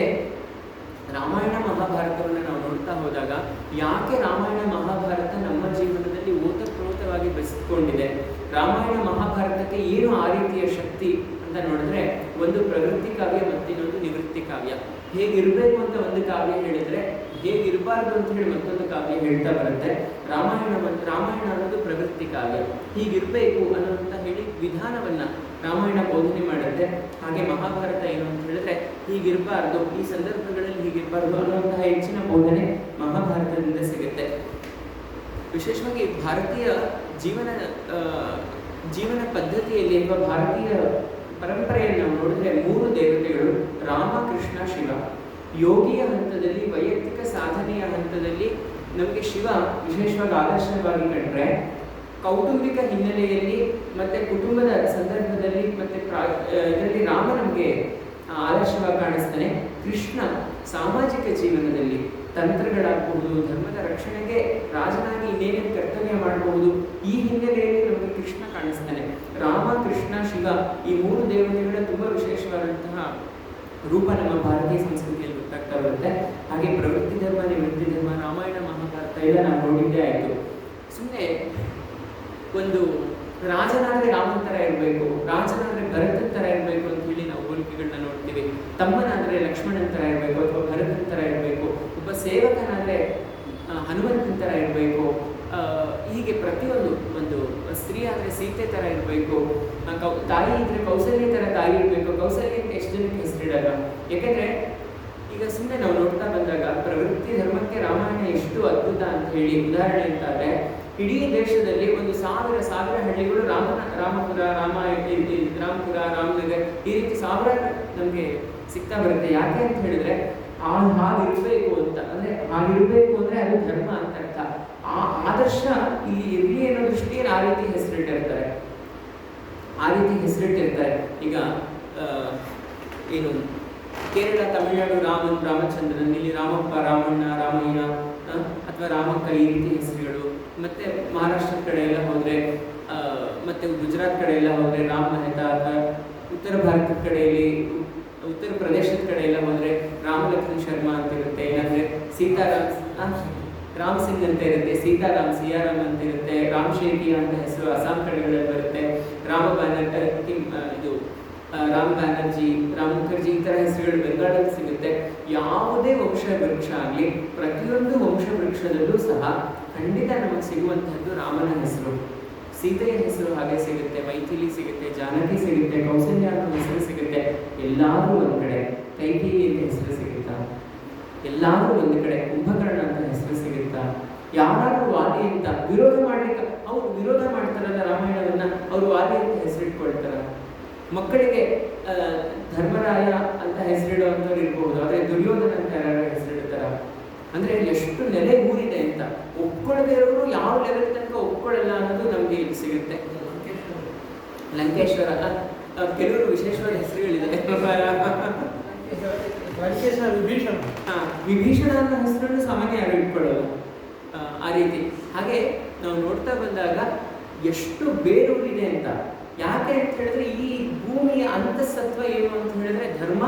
ರಾಮಾಯಣ ಮಹಾಭಾರತವನ್ನು ನಾವು ನೋಡ್ತಾ ಹೋದಾಗ ಯಾಕೆ ರಾಮಾಯಣ ಮಹಾಭಾರತ ನಮ್ಮ ಜೀವನದಲ್ಲಿ ಓತಪ್ರೋತವಾಗಿ ಬೆಸೆದುಕೊಂಡಿದೆ? ರಾಮಾಯಣ ಮಹಾಭಾರತಕ್ಕೆ ಏನು ಆ ರೀತಿಯ ಶಕ್ತಿ ಅಂತ ನೋಡಿದ್ರೆ ಒಂದು ಪ್ರವೃತ್ತಿ ಕಾವ್ಯ ಮತ್ತಿನ್ನೊಂದು ನಿವೃತ್ತಿ ಕಾವ್ಯ. ಹೇಗಿರಬೇಕು ಅಂತ ಒಂದು ಕಾವ್ಯ ಹೇಳಿದ್ರೆ, ಹೇಗಿರಬಾರ್ದು ಅಂತ ಹೇಳಿ ಮತ್ತೊಂದು ಕಾವ್ಯ ಹೇಳ್ತಾ ಬರುತ್ತೆ. ರಾಮಾಯಣ ರಾಮಾಯಣ ಅನ್ನೋದು ಪ್ರವೃತ್ತಿ ಕಾವ್ಯ ಹೀಗಿರಬೇಕು ಅನ್ನುವಂತ ಹೇಳಿ ವಿಧಾನವನ್ನ ರಾಮಾಯಣ ಬೋಧನೆ ಮಾಡುತ್ತೆ. ಹಾಗೆ ಮಹಾಭಾರತ ಏನು ಅಂತ ಹೇಳಿದ್ರೆ ಹೀಗಿರಬಾರ್ದು, ಈ ಸಂದರ್ಭಗಳಲ್ಲಿ ಹೀಗಿರಬಾರ್ದು ಅನ್ನುವಂತಹ ಹೆಚ್ಚಿನ ಬೋಧನೆ ಮಹಾಭಾರತದಿಂದ ಸಿಗುತ್ತೆ. ವಿಶೇಷವಾಗಿ ಭಾರತೀಯ ಜೀವನ ಜೀವನ ಪದ್ಧತಿಯಲ್ಲಿ ಅಥವಾ ಭಾರತೀಯ ಪರಂಪರೆಯನ್ನು ನಾವು ನೋಡಿದ್ರೆ ಮೂರು ದೇವತೆಗಳು ರಾಮ, ಕೃಷ್ಣ, ಶಿವ. ಯೋಗಿಯ ಹಂತದಲ್ಲಿ, ವೈಯಕ್ತಿಕ ಸಾಧನೆಯ ಹಂತದಲ್ಲಿ ನಮಗೆ ಶಿವ ವಿಶೇಷವಾಗಿ ಆದರ್ಶವಾಗಿ ಕಂಡ್ರೆ ಕೌಟುಂಬಿಕ ಹಿನ್ನೆಲೆಯಲ್ಲಿ ಮತ್ತೆ ಕುಟುಂಬದ ಸಂದರ್ಭದಲ್ಲಿ ಮತ್ತೆ ಇದರಲ್ಲಿ ರಾಮ ನಮಗೆ ಆದರ್ಶವಾಗಿ ಕಾಣಿಸ್ತಾನೆ. ಕೃಷ್ಣ ಸಾಮಾಜಿಕ ಜೀವನದಲ್ಲಿ ತಂತ್ರಗಳಾಗಬಹುದು, ಧರ್ಮದ ರಕ್ಷಣೆಗೆ ರಾಜನಾಗಿ ಇನ್ನೇನೇನು ಕರ್ತವ್ಯ ಮಾಡಬಹುದು, ಈ ಹಿನ್ನೆಲೆಯಲ್ಲಿ ನಮಗೆ ಕೃಷ್ಣ ಕಾಣಿಸ್ತಾನೆ. ರಾಮ, ಕೃಷ್ಣ, ಶಿವ ಈ ಮೂರು ದೇವತೆಗಳ ತುಂಬಾ ವಿಶೇಷವಾದಂತಹ ರೂಪ ನಮ್ಮ ಭಾರತೀಯ ಸಂಸ್ಕೃತಿಯಲ್ಲಿ ಗೊತ್ತಾಗ್ತಾ ಬರುತ್ತೆ. ಹಾಗೆ ಪ್ರವೃತ್ತಿ ಧರ್ಮ, ನಿವೃತ್ತಿ ಧರ್ಮ, ರಾಮಾಯಣ, ಮಹಾಭಾರತ ಎಲ್ಲ ನಾವು ನೋಡಿದ್ದೇ ಆಯಿತು. ಸುಮ್ಮನೆ ಒಂದು ರಾಜನಾದ್ರೆ ರಾಮನ ಥರ ಇರಬೇಕು, ರಾಜನಾದ್ರೆ ಭರತನ ಥರ ಇರಬೇಕು ಅಂತ ಹೇಳಿ ನಾವು ಹೋಲಿಕೆಗಳನ್ನ ನೋಡ್ತೀವಿ. ತಮ್ಮನಾದ್ರೆ ಲಕ್ಷ್ಮಣನ ಥರ ಇರಬೇಕು ಅಥವಾ ಭರತನ ಥರ ಇರಬೇಕು, ಒಬ್ಬ ಸೇವಕನಾದ್ರೆ ಹನುಮಂತನ ಥರ ಇರಬೇಕು ಹೀಗೆ ಪ್ರತಿಯೊಂದು ಒಂದು ಸ್ತ್ರೀ ಆದರೆ ಸೀತೆ ಥರ ಇರಬೇಕು ತಾಯಿ ಇದ್ರೆ ಕೌಸಲ್ಯ ಥರ ತಾಯಿ ಇರಬೇಕು ಕೌಸಲ್ಯಕ್ಕೆ ಎಷ್ಟು ಕನ್ಸಿಡರ್ಡ್ ಯಾಕಂದ್ರೆ, ಈಗ ಸುಮ್ಮನೆ ನಾವು ನೋಡ್ತಾ ಬಂದಾಗ ಪ್ರವೃತ್ತಿ ಧರ್ಮಕ್ಕೆ ರಾಮಾಯಣ ಎಷ್ಟು ಅದ್ಭುತ ಅಂತ ಹೇಳಿ ಉದಾಹರಣೆ ಅಂತಾದ್ರೆ ಇಡೀ ದೇಶದಲ್ಲಿ ಒಂದು ಸಾವಿರ ಸಾವಿರ ಹಳ್ಳಿಗಳು ರಾಮ, ರಾಮಪುರ ರಾಮ ರಾಮಪುರ, ರಾಮನಗರ್ ಈ ರೀತಿ ಸಾವಿರ ನಮಗೆ ಸಿಗ್ತಾ ಬರುತ್ತೆ. ಯಾಕೆ ಅಂತ ಹೇಳಿದ್ರೆ, ಆ ಹಾಗಿರ್ಬೇಕು ಅಂತ. ಅಂದ್ರೆ ಹಾಗಿರ್ಬೇಕು ಅಂದ್ರೆ ಅದು ಧರ್ಮ ಅಂತ ಅರ್ಥ. ಆ ಆದರ್ಶ ಇಲ್ಲಿ ಇರಲಿ ಅನ್ನೋ ದೃಷ್ಟಿಯಲ್ಲಿ ಆ ರೀತಿ ಹೆಸರಿಟ್ಟಿರ್ತಾರೆ. ಆ ರೀತಿ ಹೆಸರಿಟ್ಟಿರ್ತಾರೆ. ಈಗ ಏನು? ಕೇರಳ, ತಮಿಳುನಾಡು ರಾಮನ್ ರಾಮಚಂದ್ರನ್, ಇಲ್ಲಿ ರಾಮಪ್ಪ, ರಾಮಣ್ಣ, ರಾಮಯ್ಯ ಅಥವಾ ರಾಮಕ್ಕ ಈ ರೀತಿ ಹೆಸರುಗಳು. ಮತ್ತೆ ಮಹಾರಾಷ್ಟ್ರ ಕಡೆ ಎಲ್ಲ ಹೋದ್ರೆ ಮತ್ತೆ ಗುಜರಾತ್ ಕಡೆ ಎಲ್ಲ ಹೋದ್ರೆ ರಾಮ್ ಮೆಹ್ತಾ ಅಥವಾ ಉತ್ತರ ಭಾರತದ ಕಡೆಯಲ್ಲಿ, ಉತ್ತರ ಪ್ರದೇಶದ ಕಡೆ ಎಲ್ಲ ಹೋದ್ರೆ ರಾಮಲಕ್ಷ್ಮಣ್ ಶರ್ಮಾ ಅಂತ ಇರುತ್ತೆ. ಇಲ್ಲಾಂದ್ರೆ ಸೀತಾರಾಮ್ ರಾಮ್ ಸಿಂಗ್ ಅಂತ ಇರುತ್ತೆ, ಸೀತಾರಾಮ್, ಸಿಯಾರಾಮ್ ಅಂತ ಇರುತ್ತೆ, ರಾಮ್ ಶೇಖಿ ಅಂತ ಹೆಸರು ಅಸ್ಸಾಂ ಕಡೆಗಳಲ್ಲಿ ಬರುತ್ತೆ, ರಾಮ ಬ್ಯಾನರ್ಜಿ ಇದು ರಾಮ್ ಬ್ಯಾನರ್ಜಿ ರಾಮ್ ಮುಖರ್ಜಿ ಈ ಥರ ಹೆಸರುಗಳು ಬೆಂಗಾಳಲ್ಲಿ ಸಿಗುತ್ತೆ. ಯಾವುದೇ ವಂಶ ವೃಕ್ಷ ಆಗಲಿ, ಪ್ರತಿಯೊಂದು ವಂಶ ವೃಕ್ಷದಲ್ಲೂ ಸಹ ಖಂಡಿತ ನಮಗೆ ಸಿಗುವಂಥದ್ದು ರಾಮನ ಹೆಸರು. ಸೀತೆಯ ಹೆಸರು ಹಾಗೆ ಸಿಗುತ್ತೆ, ಮೈಥಿಲಿ ಸಿಗುತ್ತೆ, ಜಾನಕಿ ಸಿಗುತ್ತೆ ಕೌಸಲ್ಯ ಅನ್ನೋ ಹೆಸರು ಸಿಗುತ್ತೆ. ಎಲ್ಲಾದರೂ ಒಂದು ಕಡೆ ಕೈಕೇಯಿ ಅಂತ ಹೆಸರು ಸಿಗುತ್ತಾ? ಎಲ್ಲಾದರೂ ಒಂದು ಕಡೆ ಕುಂಭಕರ್ಣ ಅಂತ ಹೆಸರು ಸಿಗುತ್ತಾ? ಯಾರಾದರೂ ವಾದಿ ಅಂತ ವಿರೋಧ ಮಾಡ್ಲಿಕ್ಕೆ, ಅವ್ರು ವಿರೋಧ ಮಾಡ್ತಾರಲ್ಲ ರಾಮಾಯಣವನ್ನ, ಅವ್ರು ವಾದಿ ಅಂತ ಹೆಸರಿಟ್ಕೊಳ್ತಾರ. ಮಕ್ಕಳಿಗೆ ಧರ್ಮರಾಯ ಅಂತ ಹೆಸರಿಡುವಂಥವ್ರು ಇರ್ಬೋದು ಆದರೆ ದುರ್ಯೋಧನ ಅಂತ ಯಾರು ಹೆಸರಿಡ್ತಾರ? ಅಂದ್ರೆ ಎಷ್ಟು ನೆಲೆ ಊರಿದೆ ಅಂತ. ಒಪ್ಕೊಳ್ಳದೇ ಇರೋರು ಯಾವ ಲೆವೆಲ್ ತನಕ ಒಪ್ಕೊಳ್ಳಲ್ಲ ಅನ್ನೋದು ನಮಗೆ ಇಲ್ಲಿ ಸಿಗುತ್ತೆ. ಲಂಕೇಶ್ವರ ಕೆಲವರು ವಿಶೇಷವಾದ ಹೆಸರುಗಳಿದೆ ಲಂಕೇಶ ವಿಭೀಷಣ. ಹಾಂ ವಿಭೀಷಣ ಅನ್ನೋ ಹೆಸರನ್ನು ಸಾಮಾನ್ಯ ಯಾರು ಇಟ್ಕೊಳ್ಳೋದು ಆ ರೀತಿ. ಹಾಗೆ ನಾವು ನೋಡ್ತಾ ಬಂದಾಗ ಎಷ್ಟು ಬೇರೂರಿದೆ ಅಂತ. ಯಾಕೆ ಅಂತ ಹೇಳಿದ್ರೆ ಈ ಭೂಮಿಯ ಅಂತಸತ್ವ ಏನು ಅಂತ ಹೇಳಿದ್ರೆ ಧರ್ಮ.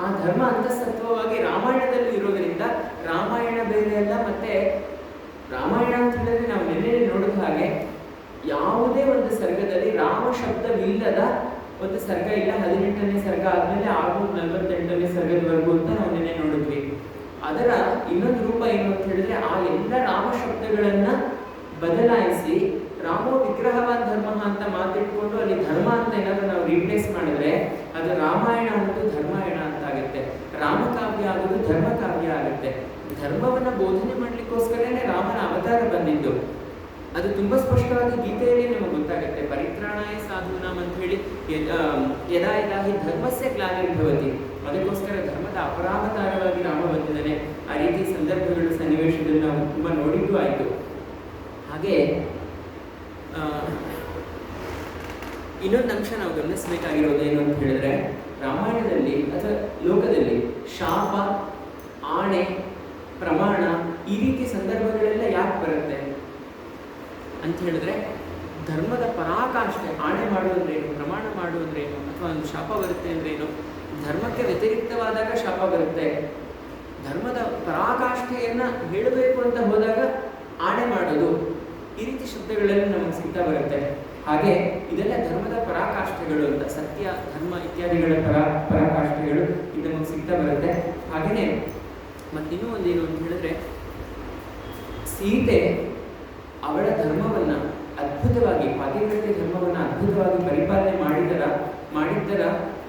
ಆ ಧರ್ಮ ಅಂತಸತ್ವವಾಗಿ ರಾಮಾಯಣದಲ್ಲಿ ಇರೋದ್ರಿಂದ ರಾಮಾಯಣ ಬೇರೆ ಅಲ್ಲ, ಮತ್ತೆ ರಾಮಾಯಣ ಅಂತ ಹೇಳಿದ್ರೆ ನಾವು ನಿನ್ನೆ ನೋಡಿದ ಹಾಗೆ ಯಾವುದೇ ಒಂದು ಸರ್ಗದಲ್ಲಿ ರಾಮ ಶಬ್ದವಿಲ್ಲದ ಒಂದು ಸರ್ಗ ಇಲ್ಲ. ಹದಿನೆಂಟನೇ ಸರ್ಗ ಆದ್ಮೇಲೆ ಆಗೋ ನಲವತ್ತೆಂಟನೇ ಸರ್ಗದವರೆಗೂ ಅಂತ ನಾವು ನಿನ್ನೆ ನೋಡಿದ್ವಿ. ಅದರ ಇನ್ನೊಂದು ರೂಪ ಏನು ಅಂತ ಹೇಳಿದ್ರೆ ಆ ಎಲ್ಲ ರಾಮ ಶಬ್ದಗಳನ್ನ ಬದಲಾಯಿಸಿ ರಾಮೋ ವಿಗ್ರಹವಾದ ಧರ್ಮ ಅಂತ ಮಾತಿಟ್ಕೊಂಡು ಅಲ್ಲಿ ಧರ್ಮ ಅಂತ ಏನಾದ್ರು ನಾವು ರೀಪ್ಲೇಸ್ ಮಾಡಿದ್ರೆ ಅದು ರಾಮಾಯಣ ಅನ್ನೋದು ಧರ್ಮಾಯಣ ಅಂತ ಆಗುತ್ತೆ ರಾಮಕಾವ್ಯ ಆಗೋದು ಧರ್ಮಕಾವ್ಯ ಆಗುತ್ತೆ. ಧರ್ಮವನ್ನ ಬೋಧನೆ ಮಾಡ್ಲಿಕ್ಕೋಸ್ಕರನೇ ರಾಮನ ಅವತಾರ ಬಂದಿದ್ದು. ಅದು ತುಂಬಾ ಸ್ಪಷ್ಟವಾಗಿ ಗೀತೆಯಲ್ಲಿ ನಮಗೆ ಗೊತ್ತಾಗುತ್ತೆ. ಪರಿತ್ರಾಣಾಯ ಸಾಧುನಾಮ್ ಅಂತ ಹೇಳಿ ಯದ- ಯದಾ ಹಿ ಧರ್ಮಸ್ಯ ಗ್ಲಾನಿರ್ಭವತಿ ಅದಕ್ಕೋಸ್ಕರ ಧರ್ಮದ ಅಪರಾವತಾರವಾಗಿ ರಾಮ ಬಂದಿದ್ದಾನೆ. ಆ ರೀತಿ ಸಂದರ್ಭಗಳು ಸನ್ನಿವೇಶದಲ್ಲಿ ನಾವು ತುಂಬಾ ನೋಡಿದ್ದು ಆಯಿತು. ಹಾಗೆ ಇನ್ನೊಂದು ಅಂಶ ನಾವು ಗಮನಿಸಬೇಕಾಗಿರೋದು ಏನು ಅಂತ ಹೇಳಿದ್ರೆ, ರಾಮಾಯಣದಲ್ಲಿ ಅಥವಾ ಲೋಕದಲ್ಲಿ ಶಾಪ, ಆಣೆ, ಪ್ರಮಾಣ ಈ ರೀತಿ ಸಂದರ್ಭಗಳೆಲ್ಲ ಯಾಕೆ ಬರುತ್ತೆ? ಅಂತ ಹೇಳಿದ್ರೆ, ಧರ್ಮದ ಪರಾಕಾಷ್ಠೆ, ಆಣೆ ಮಾಡುವುದ್ರೇನು ಪ್ರಮಾಣ ಮಾಡುವುದ್ರೇನು ಅಥವಾ ಒಂದು ಶಾಪ ಬರುತ್ತೆ ಅಂದ್ರೇನು, ಧರ್ಮಕ್ಕೆ ವ್ಯತಿರಿಕ್ತವಾದಾಗ ಶಾಪ ಬರುತ್ತೆ. ಧರ್ಮದ ಪರಾಕಾಷ್ಠೆಯನ್ನ ಹೇಳಬೇಕು ಅಂತ ಹೋದಾಗ ಆಣೆ ಮಾಡೋದು. ಈ ರೀತಿ ಶಬ್ದಗಳಲ್ಲಿ ನಮಗೆ ಸಿಗ್ತಾ ಬರುತ್ತೆ. ಹಾಗೆ ಇದೆಲ್ಲ ಧರ್ಮದ ಪರಾಕಾಷ್ಠೆಗಳು ಅಂತ, ಸತ್ಯ, ಧರ್ಮ ಇತ್ಯಾದಿಗಳ ಪರಾ, ಪರಾಕಾಷ್ಠೆಗಳು ಇದು ನಮಗೆ ಸಿಗ್ತಾ ಬರುತ್ತೆ. ಹಾಗೆಯೇ ಮತ್ತಿನ್ನೂ ಒಂದೇನು ಅಂತ ಹೇಳಿದ್ರೆ, ಸೀತೆ ಅವಳ ಧರ್ಮವನ್ನ ಅದ್ಭುತವಾಗಿ, ಪತಿವ್ರತೆ ಧರ್ಮವನ್ನ ಅದ್ಭುತವಾಗಿ ಪರಿಪಾಲನೆ ಮಾಡಿದರ, ಮಾಡಿದ್ದರ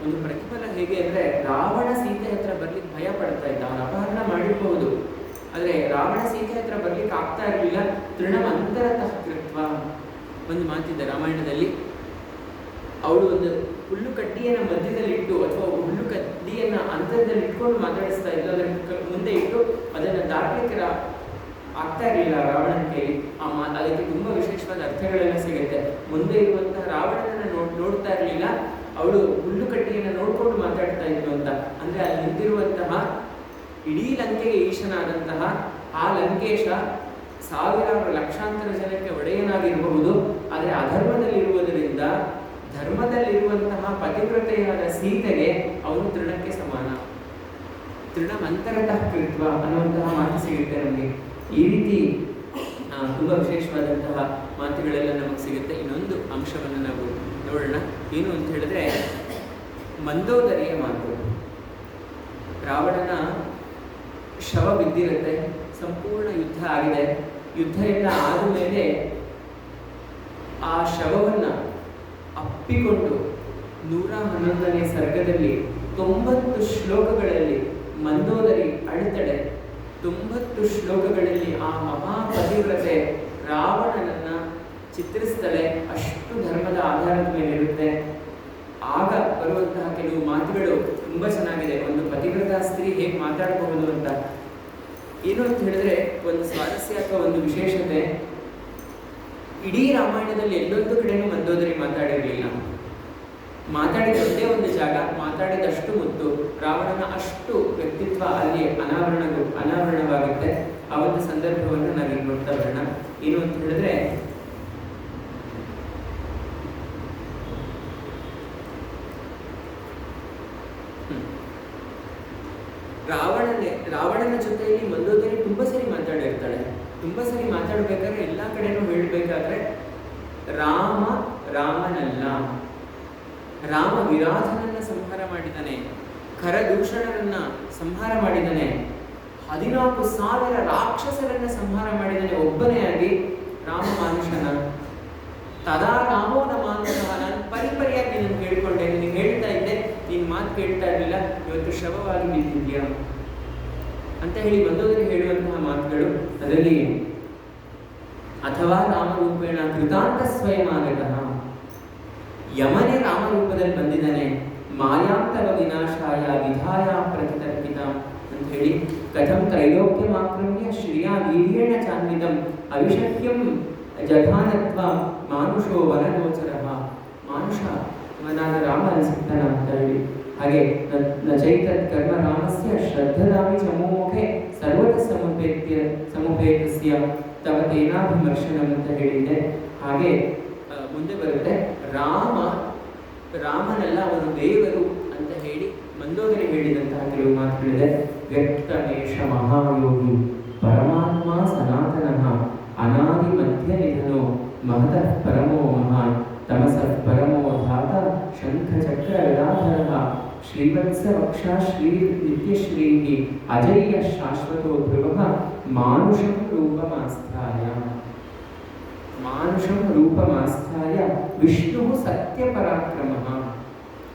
ಒಂದು ಪ್ರತಿಫಲ ಹೇಗೆ ಅಂದ್ರೆ, ರಾವಣ ಸೀತೆ ಹತ್ರ ಬರ್ಲಿಕ್ಕೆ ಭಯ ಪಡ್ತಾ ಇದ್ದ, ಅವನ ಅಪಹರಣ ಮಾಡಿರಬಹುದು ಆದ್ರೆ ರಾವಣ ಸೀತೆ ಹತ್ರ ಬರ್ಲಿಕ್ಕೆ ಆಗ್ತಾ ಇರಲಿಲ್ಲ. ತೃಣಮಂತರತಃ ಕೃತ್ವ. ಒಂದು ಮಾತಿದೆ ರಾಮಾಯಣದಲ್ಲಿ. ಅವಳು ಒಂದು ಹುಲ್ಲು ಕಡ್ಡಿಯನ್ನು ಮಧ್ಯದಲ್ಲಿ ಇಟ್ಟು ಅಥವಾ ಹುಲ್ಲು ಕಡ್ಡಿಯನ್ನು ಅಂತರದಲ್ಲಿ ಇಟ್ಕೊಂಡು ಮಾತಾಡಿಸ್ತಾ ಇದ್ಲು. ಅದರ ಮುಂದೆ ಇಟ್ಟು ಅದನ್ನ ದಾಟಲಿಕ್ಕೆ ಆಗ್ತಾ ಇರಲಿಲ್ಲ ರಾವಣನ ಆ ಮಾ, ಅದಕ್ಕೆ ತುಂಬಾ ವಿಶೇಷವಾದ ಅರ್ಥಗಳೆಲ್ಲ ಸಿಗುತ್ತೆ. ಮುಂದೆ ಇರುವಂತಹ ರಾವಣನ ನೋಡ್ ನೋಡ್ತಾ ಇರಲಿಲ್ಲ. ಅವಳು ಹುಲ್ಲು ಕಡ್ಡಿಯನ್ನ ನೋಡ್ಕೊಂಡು ಮಾತಾಡ್ತಾ ಇದ್ರು ಅಂತ. ಅಂದ್ರೆ ಅಲ್ಲಿ ನಿಂತಿರುವಂತಹ ಇಡೀ ಲಂಕೆಗೆ ಈಶನಾದಂತಹ ಆ ಲಂಕೇಶ ಸಾವಿರಾರು ಲಕ್ಷಾಂತರ ಜನಕ್ಕೆ ಒಡೆಯನಾಗಿರಬಹುದು. ಆದರೆ ಅಧರ್ಮದಲ್ಲಿರುವುದರಿಂದ ಧರ್ಮದಲ್ಲಿರುವಂತಹ ಪತಿವ್ರತೆಯಾದ ಸೀತೆಗೆ ಅವನು ತೃಣಕ್ಕೆ ಸಮಾನ. ತೃಣಮಂತರತಃ ಕೃತ್ವ ಅನ್ನುವಂತಹ ಮಾತು ಸಿಗುತ್ತೆ ನಮಗೆ. ಈ ರೀತಿ ತುಂಬಾ ವಿಶೇಷವಾದಂತಹ ಮಾತುಗಳೆಲ್ಲ ನಮಗೆ ಸಿಗುತ್ತೆ. ಇನ್ನೊಂದು ಅಂಶವನ್ನು ನಾವು ನೋಡೋಣ. ಏನು ಅಂತ ಹೇಳಿದ್ರೆ, ಮಂದೋದರಿಯ ಮಾತು. ರಾವಣನ ಶವ ಬಿದ್ದಿರುತ್ತೆ, ಸಂಪೂರ್ಣ ಯುದ್ಧ ಆಗಿದೆ. ಯುದ್ಧ ಎಲ್ಲ ಆದ ಮೇಲೆ ಆ ಶವವನ್ನ ಅಪ್ಪಿಕೊಂಡು ನೂರ ಹನ್ನೊಂದನೇ ಸರ್ಗದಲ್ಲಿ ತೊಂಬತ್ತು ಶ್ಲೋಕಗಳಲ್ಲಿ ಮಂದೋದರಿ ಅಳ್ತಡೆ ತೊಂಬತ್ತು ಶ್ಲೋಕಗಳಲ್ಲಿ ಆ ಮಹಾಪತಿವ್ರತೆ ರಾವಣನನ್ನ ಚಿತ್ರಿಸ್ತಾಳೆ ಅಷ್ಟು ಧರ್ಮದ ಆಧಾರದ ಮೇಲೆ ಇರುತ್ತೆ ಆಗ ಬರುವಂತಹ ಕೆಲವು ಮಾತುಗಳು ತುಂಬಾ ಚೆನ್ನಾಗಿದೆ. ಒಂದು ಪತಿವ್ರತ ಸ್ತ್ರೀ ಹೇಗೆ ಮಾತಾಡಬಹುದು ಅಂತ. ಏನು ಅಂತ ಹೇಳಿದ್ರೆ, ಒಂದು ಸ್ವಾರಸ್ಯ ಅಥವಾ ಒಂದು ವಿಶೇಷತೆ, ಇಡೀ ರಾಮಾಯಣದಲ್ಲಿ ಎಲ್ಲೊಂದು ಕಡೆನೂ ಮಂದೋದರಿ ಮಾತಾಡಿರಲಿಲ್ಲ. ಮಾತಾಡಿದ ಒಂದೇ ಒಂದು ಜಾಗ, ಮಾತಾಡಿದಷ್ಟು ಮತ್ತು ರಾವಣನ ಅಷ್ಟು ವ್ಯಕ್ತಿತ್ವ ಅಲ್ಲಿ ಅನಾವರಣ ಅನಾವರಣವಾಗುತ್ತೆ. ಆ ಒಂದು ಸಂದರ್ಭವನ್ನು ನಾವೀಗ ನೋಡ್ತಾ ಬರೋಣ. ಏನು ಅಂತ ಹೇಳಿದ್ರೆ ರಾವಣನ ಜೊತೆಯಲ್ಲಿ ಮಂದೋದರಿ ತುಂಬಾ ಸರಿ ಮಾತಾಡಿರ್ತಾಳೆ ತುಂಬಾ ಸರಿ ಮಾತಾಡ್ಬೇಕಾದ್ರೆ ಎಲ್ಲಾ ಕಡೆನೂ ಹೇಳ್ಬೇಕಾದ್ರೆ ರಾಮ ರಾಮನಲ್ಲ. ರಾಮ ವಿರಾಧನನ್ನ ಸಂಹಾರ ಮಾಡಿದ್ದಾನೆ ಖರದೂಷಣರನ್ನ ಸಂಹಾರ ಮಾಡಿದ್ದಾನೆ ಹದಿನಾಲ್ಕು ಸಾವಿರ ರಾಕ್ಷಸರನ್ನ ಸಂಹಾರ ಮಾಡಿದ್ದಾನೆ ಒಬ್ಬನೇ ಆಗಿ ರಾಮ ಮಾನುಷನ. ತದಾ ರಾಮೋನ ಮಾನುಷ ನಾನು ಪರಿಪರಿಯಾಗಿ ನೀನು ಕೇಳಿಕೊಂಡೆ. ನೀನು ಹೇಳ್ತಾ ಇದ್ದೆ. ನೀನು ಮಾತು ಕೇಳ್ತಾ ಇರಲಿಲ್ಲ. ಇವತ್ತು ಶವವಾಗಿ ಬಿದ್ದಿದ್ಯಾ ಅಂತ ಹೇಳಿ ಬಂದವರು ಹೇಳುವಂತಹ ಮಾತುಗಳು ಅದರಲ್ಲಿ ಅಥವಾ ರಾಮರೂಪೇಣ ಕೃತಾಂತ ಸ್ವಯಂ ಆಗತಃ ಯಮನೇ ರಾಮರೂಪದಲ್ಲಿ ಬಂದಿದ್ದಾನೆ. ಮಾಯಾಂತರ ವಿನಾಶಾಯ, ವಿಧಾಯ ಪ್ರತಿತರ್ಪಿತ ಅಂತ ಹೇಳಿ ಕಥಂ ತ್ರೈಲೋಕ್ಯಮಾಕ್ರಮ್ಯ ಶ್ರಿಯಾ ವೀರ್ಯೇಣ ಚಾನ್ವಿತಂ ಅವಿಶಕ್ಯಂ ಜಘಾನತ್ವ ಮಾನುಷೋ ವನಗೋಚರ ಮಾನುಷ ಇವನಾದ ರಾಮ ಅಂತ ಹೇಳಿ. ಹಾಗೆ ನ- ನ ಚೈತತ್ ಕರ್ಮ ರಾಮಸ್ಯ ಶ್ರದ್ಧದಾಮಿ ಚಮುಮುಖೆ ಸರ್ವತ ಸಮುಪೇತ್ಯ ಸಮುಪೇತಸ್ಯ ತವ ಅಂತ ಹೇಳಿದೆ ಹಾಗೆ ಮುಂದೆ ಬರುತ್ತೆ ರಾಮ, ರಾಮನೆಲ್ಲ ಅವನು ದೇವರು ಅಂತ ಹೇಳಿ ಮಂದೋದರಿ ಹೇಳಿದಂತಹ ಕೆಲವು ಮಾತುಗಳಿದೆ. ವ್ಯಕ್ತಮೇಶ ಮಹಾಯೋಗಿ ಪರಮಾತ್ಮ ಸನಾತನಃ ಅನಾದಿ ಮಧ್ಯ ನಿಧನೋ ಮಹತಃ ಪರಮೋ ಮಹಾನ್ ತಮಸಃ ಪರಮೋ ಧಾತ ಶಂಖ ಚಕ್ರ ಗದಾಧರಃ ಶ್ರೀವತ್ಸ ವಕ್ಷಾ ಶ್ರೀ ನಿತ್ಯಶ್ರೀ ಅಜಯ್ಯ ಶಾಶ್ವತೋ ಧ್ರುವಃ ಮಾನುಷಂ ರೂಪಮಾಸ್ಥಾಯ. ಮಾನುಷಂ ರೂಪಮಾಸ್ಥಾಯ ವಿಷ್ಣು ಸತ್ಯಪರಾಕ್ರಮಃ.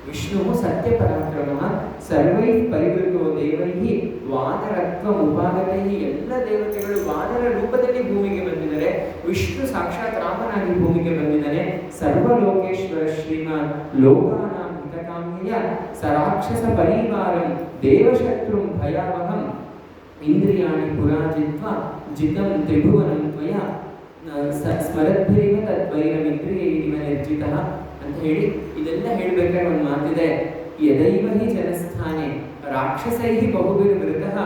ವಿಷ್ಣು ಸತ್ಯಪರಾಕ್ರಮ ಸರ್ವೈ ಪರಿವೃತೋ ದೇವೈ ವಾನರತ್ವ ಉಪಾಗತೈ ಎಲ್ಲ ದೇವತೆಗಳು ವಾನರ ರೂಪದಲ್ಲಿ ಭೂಮಿಗೆ ಬಂದಿದ್ದಾರೆ. ವಿಷ್ಣು ಸಾಕ್ಷಾತ್ ರಾಮನಾಗಿ ಭೂಮಿಗೆ ಬಂದಿದ್ದಾನೆ ಸರ್ವಲೋಕೇಶ್ವರ ಶ್ರೀಮಾನ್ ಲೋಕಾನಾಂ ಸರಾಕ್ಷಸ ಪರಿವಾರಂ ದೇವಶತ್ರು ಭಯಾವಹಂ ಇಂದ್ರಿಯಾಣಿ ಪುರಾಜಿತ್ವ ಜಿತಂ ತ್ರಿಭುವನಂ ತ್ವಯ ಸ್ಮರದ್ಭಿರಿವ ತದ್ವೈರಮಿಂದ್ರಿಯೈರಿವ ನಿರ್ಜಿತ ಅಂತ ಹೇಳಿ ಇದೆಲ್ಲ ಹೇಳಬೇಕಾದ್ರೆ ಒಂದು ಮಾತಿದೆ. ಯದೈವ ಹಿ ಜನಸ್ಥಾನೆ ರಾಕ್ಷಸೈ ಬಹುಬಿರು ಮೃತಃ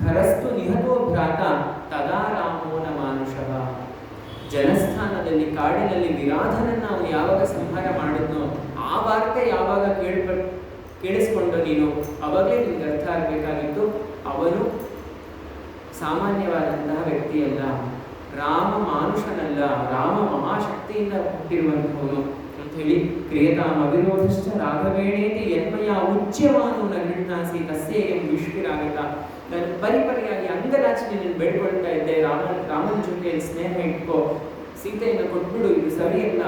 ಖರಸ್ತು ನಿಹತೋ ಭ್ರಾತ, ತದಾ ರಾಮೋನ ಮಾನುಷ. ಜನಸ್ಥಾನದಲ್ಲಿ, ಕಾಡಿನಲ್ಲಿ ವಿರಾಧನನ್ನು ಅವನು ಯಾವಾಗ ಸಂಹಾರ ಮಾಡಿದ್ನೋ, ಆ ವಾರ್ತೆ ಯಾವಾಗ ಕೇಳ್ಬ ಕೇಳಿಸ್ಕೊಂಡು ನೀನು, ಅವಾಗಲೇ ನಿನಗೆ ಅರ್ಥ ಆಗಬೇಕಾಗಿತ್ತು, ಅವನು ಸಾಮಾನ್ಯವಾದಂತಹ ವ್ಯಕ್ತಿಯಲ್ಲ. ರಾಮ ಮಾನುಷನಲ್ಲ, ರಾಮ ಮಹಾಶಕ್ತಿಯಿಂದ ಹುಟ್ಟಿರುವಂತಹವನು ಅಂತ ಹೇಳಿ ಕ್ರಿಯತಾಮ ಅವಿರೋಧಶ್ಚ ರಾಘವೇಣೇತಿ ಯನ್ಮಯ ನಗಿಣಾಸಿ ಗೃಹ್ಣಾಸಿ ತಸ್ಯೇಯಂ ವಿಷ್ಣುರಾಗತ. ನಾನು ಪರಿಪರಿಯಾಗಿ ಅಂಗರಾಚನೆ ನೀನು ಬೆಳ್ಕೊಳ್ತಾ ಇದ್ದೆ ರಾಮನ ರಾಮನ ಜೊತೆ ಸ್ನೇಹ ಇಟ್ಕೋ, ಸೀತೆಯನ್ನು ಕೊಟ್ಬಿಡು, ಇದು ಸರಿಯಲ್ಲ.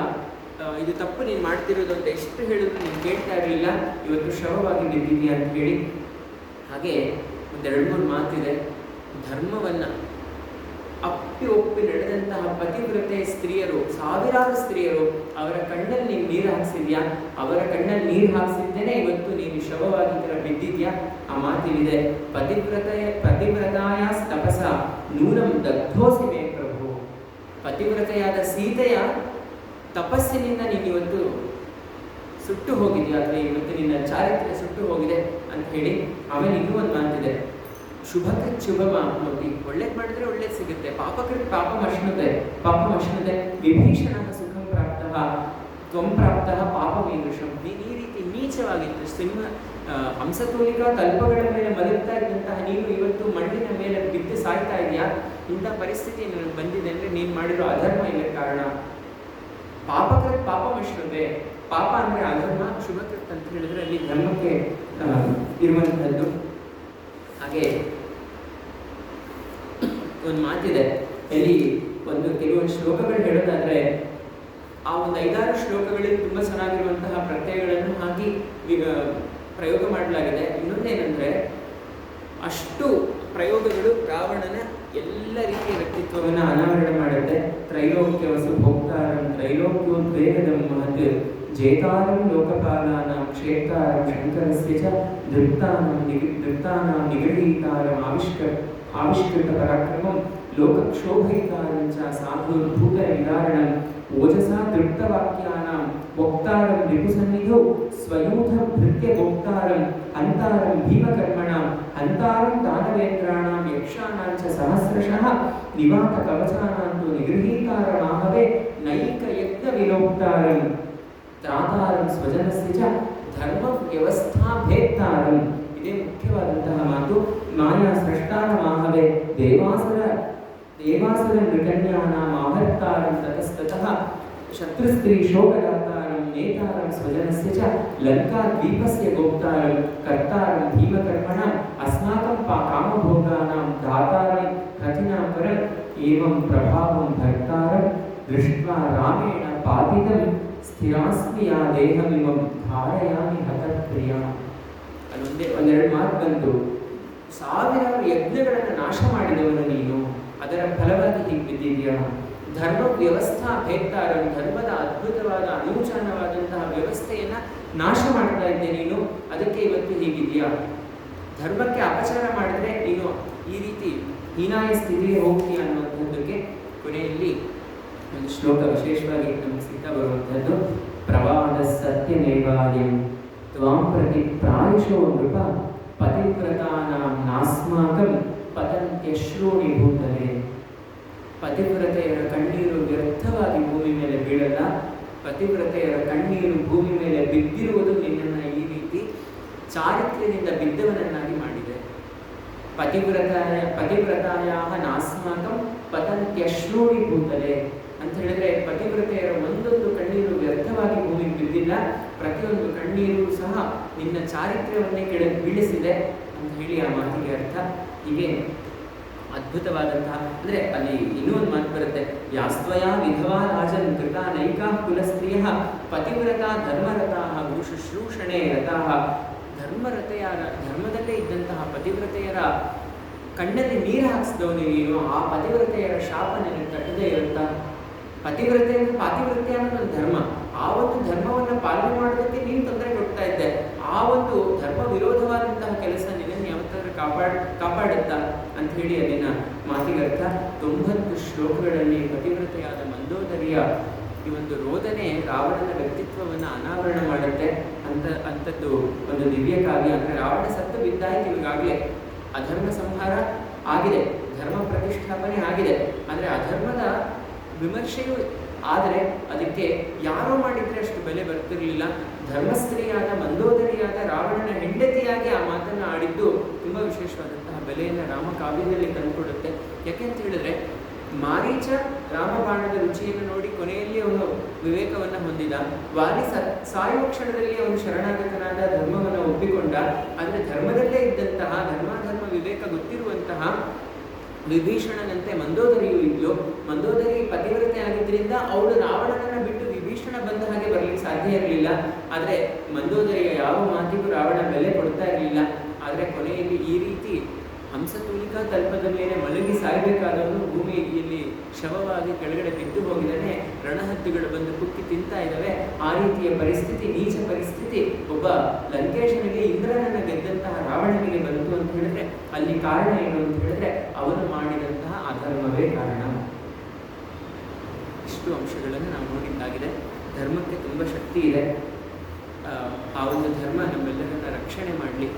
ಇದು ತಪ್ಪು, ನೀನು ಮಾಡ್ತಿರೋದು ಅಂತ ಎಷ್ಟು ಹೇಳಿದ್ರು ನೀನು ಕೇಳ್ತಾ ಇರಲಿಲ್ಲ, ಇವತ್ತು ಶವವಾಗಿ ಬಿದ್ದಿದೆಯಾ ಅಂತ ಹೇಳಿ ಹಾಗೆ ಒಂದೆರಡು ಮೂರು ಮಾತಿದೆ. ಧರ್ಮವನ್ನು ಅಪ್ಪಿ ಒಪ್ಪಿ ನಡೆದಂತಹ ಪತಿವ್ರತೆ ಸ್ತ್ರೀಯರು, ಸಾವಿರಾರು ಸ್ತ್ರೀಯರು, ಅವರ ಕಣ್ಣಲ್ಲಿ ನೀನು ನೀರು ಹಾಕ್ಸಿದ್ಯಾ? ಅವರ ಕಣ್ಣಲ್ಲಿ ನೀರು ಹಾಕ್ಸಿದ್ದೇನೆ ಇವತ್ತು ನೀನು ಶವವಾಗಿ ಥರ ಬಿದ್ದಿದ್ಯಾ? ಆ ಮಾತಿಲಿದೆ ಪತಿವ್ರತೆ, ಪತಿವ್ರತಾಯ ತಪಸ ನೂರಂ ದಗ್ಧೋಸಿ ಮೇ ಪ್ರಭು. ಪತಿವ್ರತೆಯಾದ ಸೀತೆಯ ತಪಸ್ಸಿನಿಂದ ನೀನು ಇವತ್ತು ಸುಟ್ಟು ಹೋಗಿದೆಯಾ ಅಂದರೆ ಇವತ್ತು ನಿನ್ನ ಚಾರಿತ್ರ್ಯ ಸುಟ್ಟು ಹೋಗಿದೆ ಅಂತ ಹೇಳಿ ಆಮೇಲೆ ಇನ್ನೂ ಒಂದು ಮಾತಿದೆ. ಶುಭಕ್ಕೆ ಶುಭ ಮಾಪ್ನೋತಿ ಒಳ್ಳೇದು ಮಾಡಿದ್ರೆ ಒಳ್ಳೇದು ಸಿಗುತ್ತೆ. ಪಾಪಕ್ಕೆ ಪಾಪ ಮಶ್ನುತೆ ಪಾಪ ಮಶ್ನುತೆ ವಿಭೀಷಣ ಸುಖಂ ಪ್ರಾಪ್ತ, ತ್ವಂ ಪ್ರಾಪ್ತ ಪಾಪ ವೀದೃಶಂ. ನೀನು ಈ ರೀತಿ ನೀಚವಾಗಿತ್ತು ಸಿಂಹ ಹಂಸತೋಲಿಕ ಕಲ್ಪಗಳ ಮೇಲೆ ಮಲಗ್ತಾ ಇದ್ದಂತಹ ನೀನು ಇವತ್ತು ಮಣ್ಣಿನ ಮೇಲೆ ಬಿದ್ದು ಸಾಯ್ತಾ ಇದೆಯಾ? ಇಂಥ ಪರಿಸ್ಥಿತಿ ನನಗೆ ಬಂದಿದೆ ಅಂದರೆ ನೀನು ಮಾಡಿರೋ ಅಧರ್ಮ ಇಲ್ಲ ಕಾರಣ. ಪಾಪಕೃತ್ ಪಾಪ ಮಿಶ್ರತೆ ಪಾಪ ಅಂದರೆ ಅಧರ್ಮ ಶುಭಕೃತ್ ಅಂತ ಹೇಳಿದ್ರೆ ಅಲ್ಲಿ ಧರ್ಮಕ್ಕೆ ಇರುವಂತಹದ್ದು. ಹಾಗೆ ಒಂದು ಮಾತಿದೆ. ಎಲ್ಲಿ ಒಂದು ಕೆಲವೊಂದು ಶ್ಲೋಕಗಳು ಹೇಳೋದಾದ್ರೆ, ಆ ಒಂದು ಐದಾರು ಶ್ಲೋಕಗಳಲ್ಲಿ ತುಂಬ ಚೆನ್ನಾಗಿರುವಂತಹ ಪ್ರತ್ಯಯಗಳನ್ನು ಹಾಕಿ ಪ್ರಯೋಗ ಮಾಡಲಾಗಿದೆ. ಇನ್ನೊಂದೇನೆಂದರೆ, ಅಷ್ಟು ಪ್ರಯೋಗಗಳು ರಾವಣನ ಎಲ್ಲ ರೀತಿಯ ವ್ಯಕ್ತಿತ್ವವನ್ನು ಅನಾವರಣ ಮಾಡುತ್ತೆ ತ್ರೈಲೋಕ್ಯ ವಸು ಭೋಕ್ತಾರಂ ತ್ರೈಲೋಕ್ಯೋದ್ವೇಗದಂ ಮಹತ್ ಜೇತಾರಂ ಲೋಕಪಾಲಾನಾಂ ಕ್ಷೇತಾರಂ ಶಂಕರಸ್ಯ ಚ ದೃಪ್ತಾನಾಂ ನಿಗ ದೃಪ್ತಾನಾಂ ನಿಗಡೀತಾರಂ ಆವಿಷ್ಕೃತ ಆವಿಷ್ಕೃತ ಪರಾಕ್ರಮಂ ಲೋಕಕ್ಷೋಭಯಿತಾರಂ ಚ ಸಾಧುರ್ಭೂತ ನಿವಾರಣಂ ಓಜಸಾ ತೃಪ್ತವಾಕ್ಯಾನಾಂ ವಕ್ತಾರಂ ರಿಪುಸನ್ನಿಧೌ ಸ್ವಯೂಥ ಭೃತ್ಯ ಭೋಕ್ತಾರಂ ಅಂತಾರಂ ಭೀಮಕರ್ಮಣಾಂ, ಅಂತಾರಂ ದಾನವೇಂದ್ರಾಣಾಂ ಯಕ್ಷಾಣಾಂ ಚ ಸಹಸ್ರಶಃ, ನಿವಾತ ಕವಚಾನಾಂ ತು ನಿಗೃಹೀತಾರಮಾಹವೇ ನೈಕ ಯತ್ನ ವಿಲೋಕ್ತಾರಂ, ತ್ರಾತಾರಂ ಸ್ವಜನಸ್ಯ ಚ ಧರ್ಮ ವ್ಯವಸ್ಥಾ ಭೇತ್ತಾರಂ ಇದೇ ಮುಖ್ಯವಾದಂತಹ ಮಾತು. ಮಾಯಾ ಸೃಷ್ಟಾರಮಾಹವೇ ದೇವಾಸುರ ದೇವಾಸುರ ನೃಕನ್ಯಾನಾಂ ಆಹರ್ತಾರಂ ತತಸ್ತತಃ. ಶತ್ರುಸ್ತ್ರೀ ಶೋಕದಾತಾರಂ ನೇತಾರಂ ಸ್ವಜನಸ್ಯ ಚ ಲಂಕಾದ್ವೀಪಸ್ಯ ಗೋಪ್ತಾರಂ, ಕರ್ತಾರಂ ಭೀಮಕರ್ಮಣಾಂ, ಅಸ್ಮಾಕಂ ಪಾ ಕಾಮಭೋಗಾನಾಂ ದಾತಾರಂ ಕಥಿನಾಂ ಪರ ಏವಂ ಪ್ರಭಾವಂ ಭರ್ತಾರಂ, ದೃಷ್ಟ್ವಾ ರಾಮೇಣ ಪಾತಿತಂ, ಸ್ಥಿರಾಸ್ಮಿ ಯಾ ದೇಹಮಿಮಂ ಧಾರಯಾಮಿ ಹತಪ್ರಿಯ. ಅಲ್ಲೊಂದೇ ಒಂದೆರಡು ಮಾತು ಬಂತು. ಸಾವಿರಾರು ಯಜ್ಞಗಳನ್ನು ನಾಶ ಮಾಡಿದವನು ನೀನು, ಅದರ ಫಲವಾಗಿ ಹೀಗೆ ಬಿದ್ದಿದೆಯಾ ಧರ್ಮ ವ್ಯವಸ್ಥಾ ಭೇಕ್ತಾರ ಧರ್ಮದ ಅದ್ಭುತವಾದ ಅನೂಚಾನವಾದಂತಹ ವ್ಯವಸ್ಥೆಯನ್ನ ನಾಶ ಮಾಡ್ತಾ ಇದ್ದೆ ನೀನು, ಅದಕ್ಕೆ ಇವತ್ತು ಹೀಗಿದೆಯಾ ಧರ್ಮಕ್ಕೆ ಅಪಚಾರ ಮಾಡಿದ್ರೆ ನೀನು ಈ ರೀತಿ ಹೀನಾಯ ಸ್ಥಿತಿಗೆ ಹೋಗ್ತೀಯ ಅನ್ನುವಂಥದ್ದಕ್ಕೆ ಕೊನೆಯಲ್ಲಿ ಒಂದು ಶ್ಲೋಕ ವಿಶೇಷವಾಗಿ ನಮಗೆ ಸಿಗ್ತಾ ಬರುವಂಥದ್ದು, ಪ್ರವಾದ ಸತ್ಯಮೇವಾರ್ಯಂ ತ್ವಾಂ ಪ್ರತಿ ಪ್ರಾಯಶೋ ನೃಪ ಪತಿವ್ರತಾನಾಂ ನಾಸ್ಮಾಕಂ ಪತಂತ್ಯಶ್ರೂಣಿ ಭೂತಲೆ. ಪತಿವ್ರತೆಯರ ಕಣ್ಣೀರು ವ್ಯರ್ಥವಾಗಿ ಭೂಮಿ ಮೇಲೆ ಬೀಳಲ್ಲ. ಪತಿವ್ರತೆಯರ ಕಣ್ಣೀರು ಭೂಮಿ ಮೇಲೆ ಬಿದ್ದಿರುವುದು ನಿನ್ನ ಈ ರೀತಿ ಚಾರಿತ್ರ್ಯದಿಂದ ಬಿದ್ದವನನ್ನಾಗಿ ಮಾಡಿದೆ. ಪತಿವ್ರತ ಪತಿವ್ರತಾಯ ನಾಸ್ಮಾಕಂ ಪತಂತ್ಯಶ್ರೋಣಿ ಭೂತಲೆ ಅಂತ ಹೇಳಿದ್ರೆ ಪತಿವ್ರತೆಯರ ಒಂದೊಂದು ಕಣ್ಣೀರು ವ್ಯರ್ಥವಾಗಿ ಭೂಮಿ ಬಿದ್ದಿಲ್ಲ. ಪ್ರತಿಯೊಂದು ಕಣ್ಣೀರು ಸಹ ನಿನ್ನ ಚಾರಿತ್ರ್ಯವನ್ನೇ ಕೆಳ ಬೀಳಿಸಿದೆ ಅಂತ ಹೇಳಿ ಆ ಮಾತಿಗೆ ಅರ್ಥ. ಹೀಗೆ ಅದ್ಭುತವಾದಂತಹ, ಅಂದರೆ ಅಲ್ಲಿ ಇನ್ನೂ ಒಂದು ಮಾತು ಬರುತ್ತೆ, ಯಾಸ್ತ್ವಯ ವಿಧವಾ ರಾಜನ್ ಕೃತ ನೈಕಾ ಕುಲಸ್ತ್ರೀಯ ಪತಿವ್ರತ ಧರ್ಮರಥ ಗುರು ಶುಶ್ರೂಷಣೆ ರಥ ಧರ್ಮರತೆಯ ಧರ್ಮದಲ್ಲೇ ಇದ್ದಂತಹ ಪತಿವ್ರತೆಯರ ಕಣ್ಣಲ್ಲಿ ನೀರು ಹಾಕಿಸಿದವನು ನೀನು, ಆ ಪತಿವ್ರತೆಯರ ಶಾಪ ನನಗೆ ತಟ್ಟದೇ ಇರುತ್ತ ಪತಿವ್ರತೆ ಅಂದ್ರೆ ಪಾತಿವ್ರತೆ ಅನ್ನೋದು ಒಂದು ಧರ್ಮ. ಆ ಒಂದು ಧರ್ಮವನ್ನು ಪಾಲನೆ ಮಾಡೋದಕ್ಕೆ ನೀನು ತೊಂದರೆ ಕೊಡ್ತಾ ಇದ್ದೆ. ಆ ಒಂದು ಧರ್ಮ ವಿರೋಧವಾದಂತಹ ಕೆಲಸ ನಿನ್ನನ್ನು ಯಾವತ್ತಾದ್ರೂ ಕಾಪಾಡ್, ಕಾಪಾಡುತ್ತಾ. ಅಂತ ಹೇಳಿ ಅಲ್ಲಿನ ಮಾತಿಗರ್ಥ, ತೊಂಬತ್ತು ಶ್ಲೋಕಗಳಲ್ಲಿ ಪತಿವ್ರತೆಯಾದ ಮಂದೋದರಿಯ ಈ ಒಂದು ರೋದನೆ ರಾವಣನ ವ್ಯಕ್ತಿತ್ವವನ್ನು ಅನಾವರಣ ಮಾಡುತ್ತೆ ಅಂತ ಅಂಥದ್ದು ಒಂದು ದಿವ್ಯ ಕಾವ್ಯ. ಅಂದರೆ ರಾವಣ ಸತ್ತು ಬಿದ್ದಾಯಿತು ಈಗಾಗಲೇ ಅಧರ್ಮ ಸಂಹಾರ ಆಗಿದೆ, ಧರ್ಮ ಪ್ರತಿಷ್ಠಾಪನೆ ಆಗಿದೆ. ಆದರೆ ಅಧರ್ಮದ ವಿಮರ್ಶೆಯು, ಆದರೆ ಅದಕ್ಕೆ ಯಾರೋ ಮಾಡಿದರೆ ಅಷ್ಟು ಬೆಲೆ ಬರ್ತಿರಲಿಲ್ಲ. ಧರ್ಮಸ್ತ್ರೀಯಾದ ಮಂದೋದರಿಯಾದ ರಾವಣನ ಹೆಂಡತಿಯಾಗಿ ಆ ಮಾತನ್ನು ಆಡಿದ್ದು ತುಂಬ ವಿಶೇಷವಾದಂತಹ ಬೆಲೆಯನ್ನು ರಾಮಕಾವ್ಯದಲ್ಲಿ ತಂದುಕೊಡುತ್ತೆ. ಯಾಕೆಂತ ಹೇಳಿದ್ರೆ, ಮಾರೀಚ ರಾಮಬಾಣದ ರುಚಿಯನ್ನು ನೋಡಿ ಕೊನೆಯಲ್ಲಿ ಅವನು ವಿವೇಕವನ್ನು ಹೊಂದಿದ. ವಾರಿ ಸ, ಸಾಯುವ ಕ್ಷಣದಲ್ಲಿ ಅವನು ಶರಣಾಗತನಾದ ಧರ್ಮವನ್ನು ಒಪ್ಪಿಕೊಂಡ. ಆದರೆ ಧರ್ಮದಲ್ಲೇ ಇದ್ದಂತಹ ಧರ್ಮಾಧರ್ಮ ವಿವೇಕ ಗೊತ್ತಿರುವಂತಹ ವಿಭೀಷಣನಂತೆ ಮಂದೋದರಿಯು ಇದ್ಲು. ಮಂದೋದರಿ ಪತಿವ್ರತೆ ಆಗಿದ್ದರಿಂದ ಅವಳು ರಾವಣನನ್ನ ಬಿಟ್ಟು ವಿಭೀಷಣ ಬಂದ ಹಾಗೆ ಬರಲಿಕ್ಕೆ ಸಾಧ್ಯ ಇರಲಿಲ್ಲ. ಆದರೆ ಮಂದೋದರಿಯ ಯಾವ ಮಾತಿಗೂ ರಾವಣ ಬೆಲೆ ಕೊಡ್ತಾ ಇರಲಿಲ್ಲ. ಆದರೆ ಕೊನೆಯಲ್ಲಿ ಈ ರೀತಿ ಹಂಸತೂಲಿಕಾ ಮೇಲೆ ಮಲಗಿ ಸಾಯಬೇಕಾದವನು ಭೂಮಿಯಲ್ಲಿ ಶವವಾಗಿ ಕೆಳಗಡೆ ಬಿದ್ದು ಹೋಗಿದ್ದಾನೆ. ರಣಹದ್ದುಗಳು ಬಂದು ಕುಕ್ಕಿ ತಿಂತಾ ಇದ್ದಾವೆ. ಆ ರೀತಿಯ ಪರಿಸ್ಥಿತಿ, ನೀಚ ಪರಿಸ್ಥಿತಿ. ಒಬ್ಬ ಲಂಕೇಶನಿಗೆ ಇಂದ್ರನನ್ನ ಗೆದ್ದಂತಹ ರಾವಣನಿಗೆ ಬಂತು ಅಂತ ಹೇಳಿದ್ರೆ, ಅಲ್ಲಿ ಕಾರಣ ಏನು ಅಂತ ಹೇಳಿದ್ರೆ, ಅವನು ಮಾಡಿದಂತಹ ಅಧರ್ಮವೇ ಕಾರಣ. ಇಷ್ಟು ಅಂಶಗಳನ್ನು ನಾವು ನೋಡಿದ್ದಾಗಿದೆ. ಧರ್ಮಕ್ಕೆ ತುಂಬ ಶಕ್ತಿ ಇದೆ. ಆ ಒಂದು ಧರ್ಮ ನಮ್ಮೆಲ್ಲರನ್ನ ರಕ್ಷಣೆ ಮಾಡಲಿ.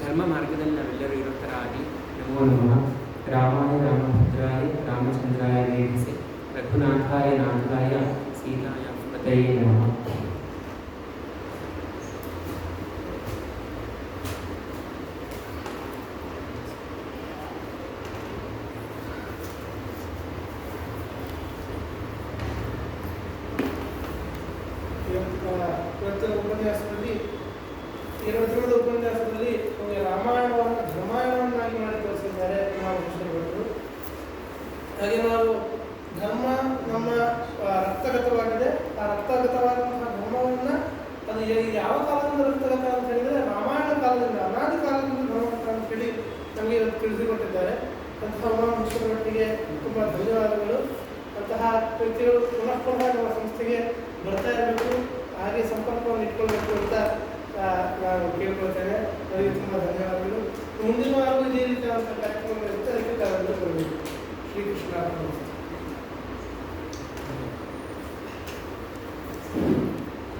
ಧರ್ಮ ಮಾರ್ಗದಲ್ಲಿ ನಾವೆಲ್ಲರೂ ಇರೋ ಥರ ಆಗಲಿ ನಮೋ ನಮಃ ರಾಮಾಯ ರಾಮಭದ್ರಾಯ ರಾಮಚಂದ್ರಾಯ ವೇದಿಸಿ ರಘುನಾಥಾಯ ನಾಥಾಯ ಸೀತಾಯ ಪತಯೇ ನಮಃ ಇವತ್ತಿನ ಇವತ್ತಿನ ಉಪನ್ಯಾಸದಲ್ಲಿ ಎರಡು ದಿನದ ಉಪನ್ಯಾಸದಲ್ಲಿ ಹಾಗೆ ನಾವು ಧರ್ಮ ನಮ್ಮ ರಕ್ತಗತವಾಗಿದೆ. ಆ ರಕ್ತಗತವಾದಂತಹ ಧರ್ಮವನ್ನು ಅದು ಯಾವ ಕಾಲದಿಂದ ರಕ್ತಗತ ಅಂತ ಹೇಳಿದರೆ, ರಾಮಾಯಣ ಕಾಲದಿಂದ, ಅನಾದಿ ಕಾಲದಿಂದ ಧರ್ಮಗತ ಅಂತ ಹೇಳಿ ನಮಗೆ ಇವತ್ತು ತಿಳಿಸಿಕೊಟ್ಟಿದ್ದಾರೆ. ಅಂತಹ ಉಮಾಮಹೇಶ್ವರೊಟ್ಟಿಗೆ ತುಂಬ ಧನ್ಯವಾದಗಳು. ಅಂತಹ ವ್ಯಕ್ತಿಗಳು ಪುನಃ ಪುನಃ ನಮ್ಮ ಸಂಸ್ಥೆಗೆ ಬರ್ತಾ ಇರಬೇಕು. ಹಾಗೆ ಸಂಪರ್ಕವನ್ನು ಇಟ್ಕೊಳ್ಬೇಕು ಅಂತ ನಾನು ಕೇಳ್ಕೊಳ್ತೇನೆ. ಅವರಿಗೆ ತುಂಬ ಧನ್ಯವಾದಗಳು. ಮುಂದಿನ ವಾರ ಇದೇ ರೀತಿಯಾದಂಥ ಕಾರ್ಯಕ್ರಮ ಇರುತ್ತೆ ಅದಕ್ಕೆ ತಾವೆಲ್ಲರೂ ಬರಬೇಕು Fica esperando para você.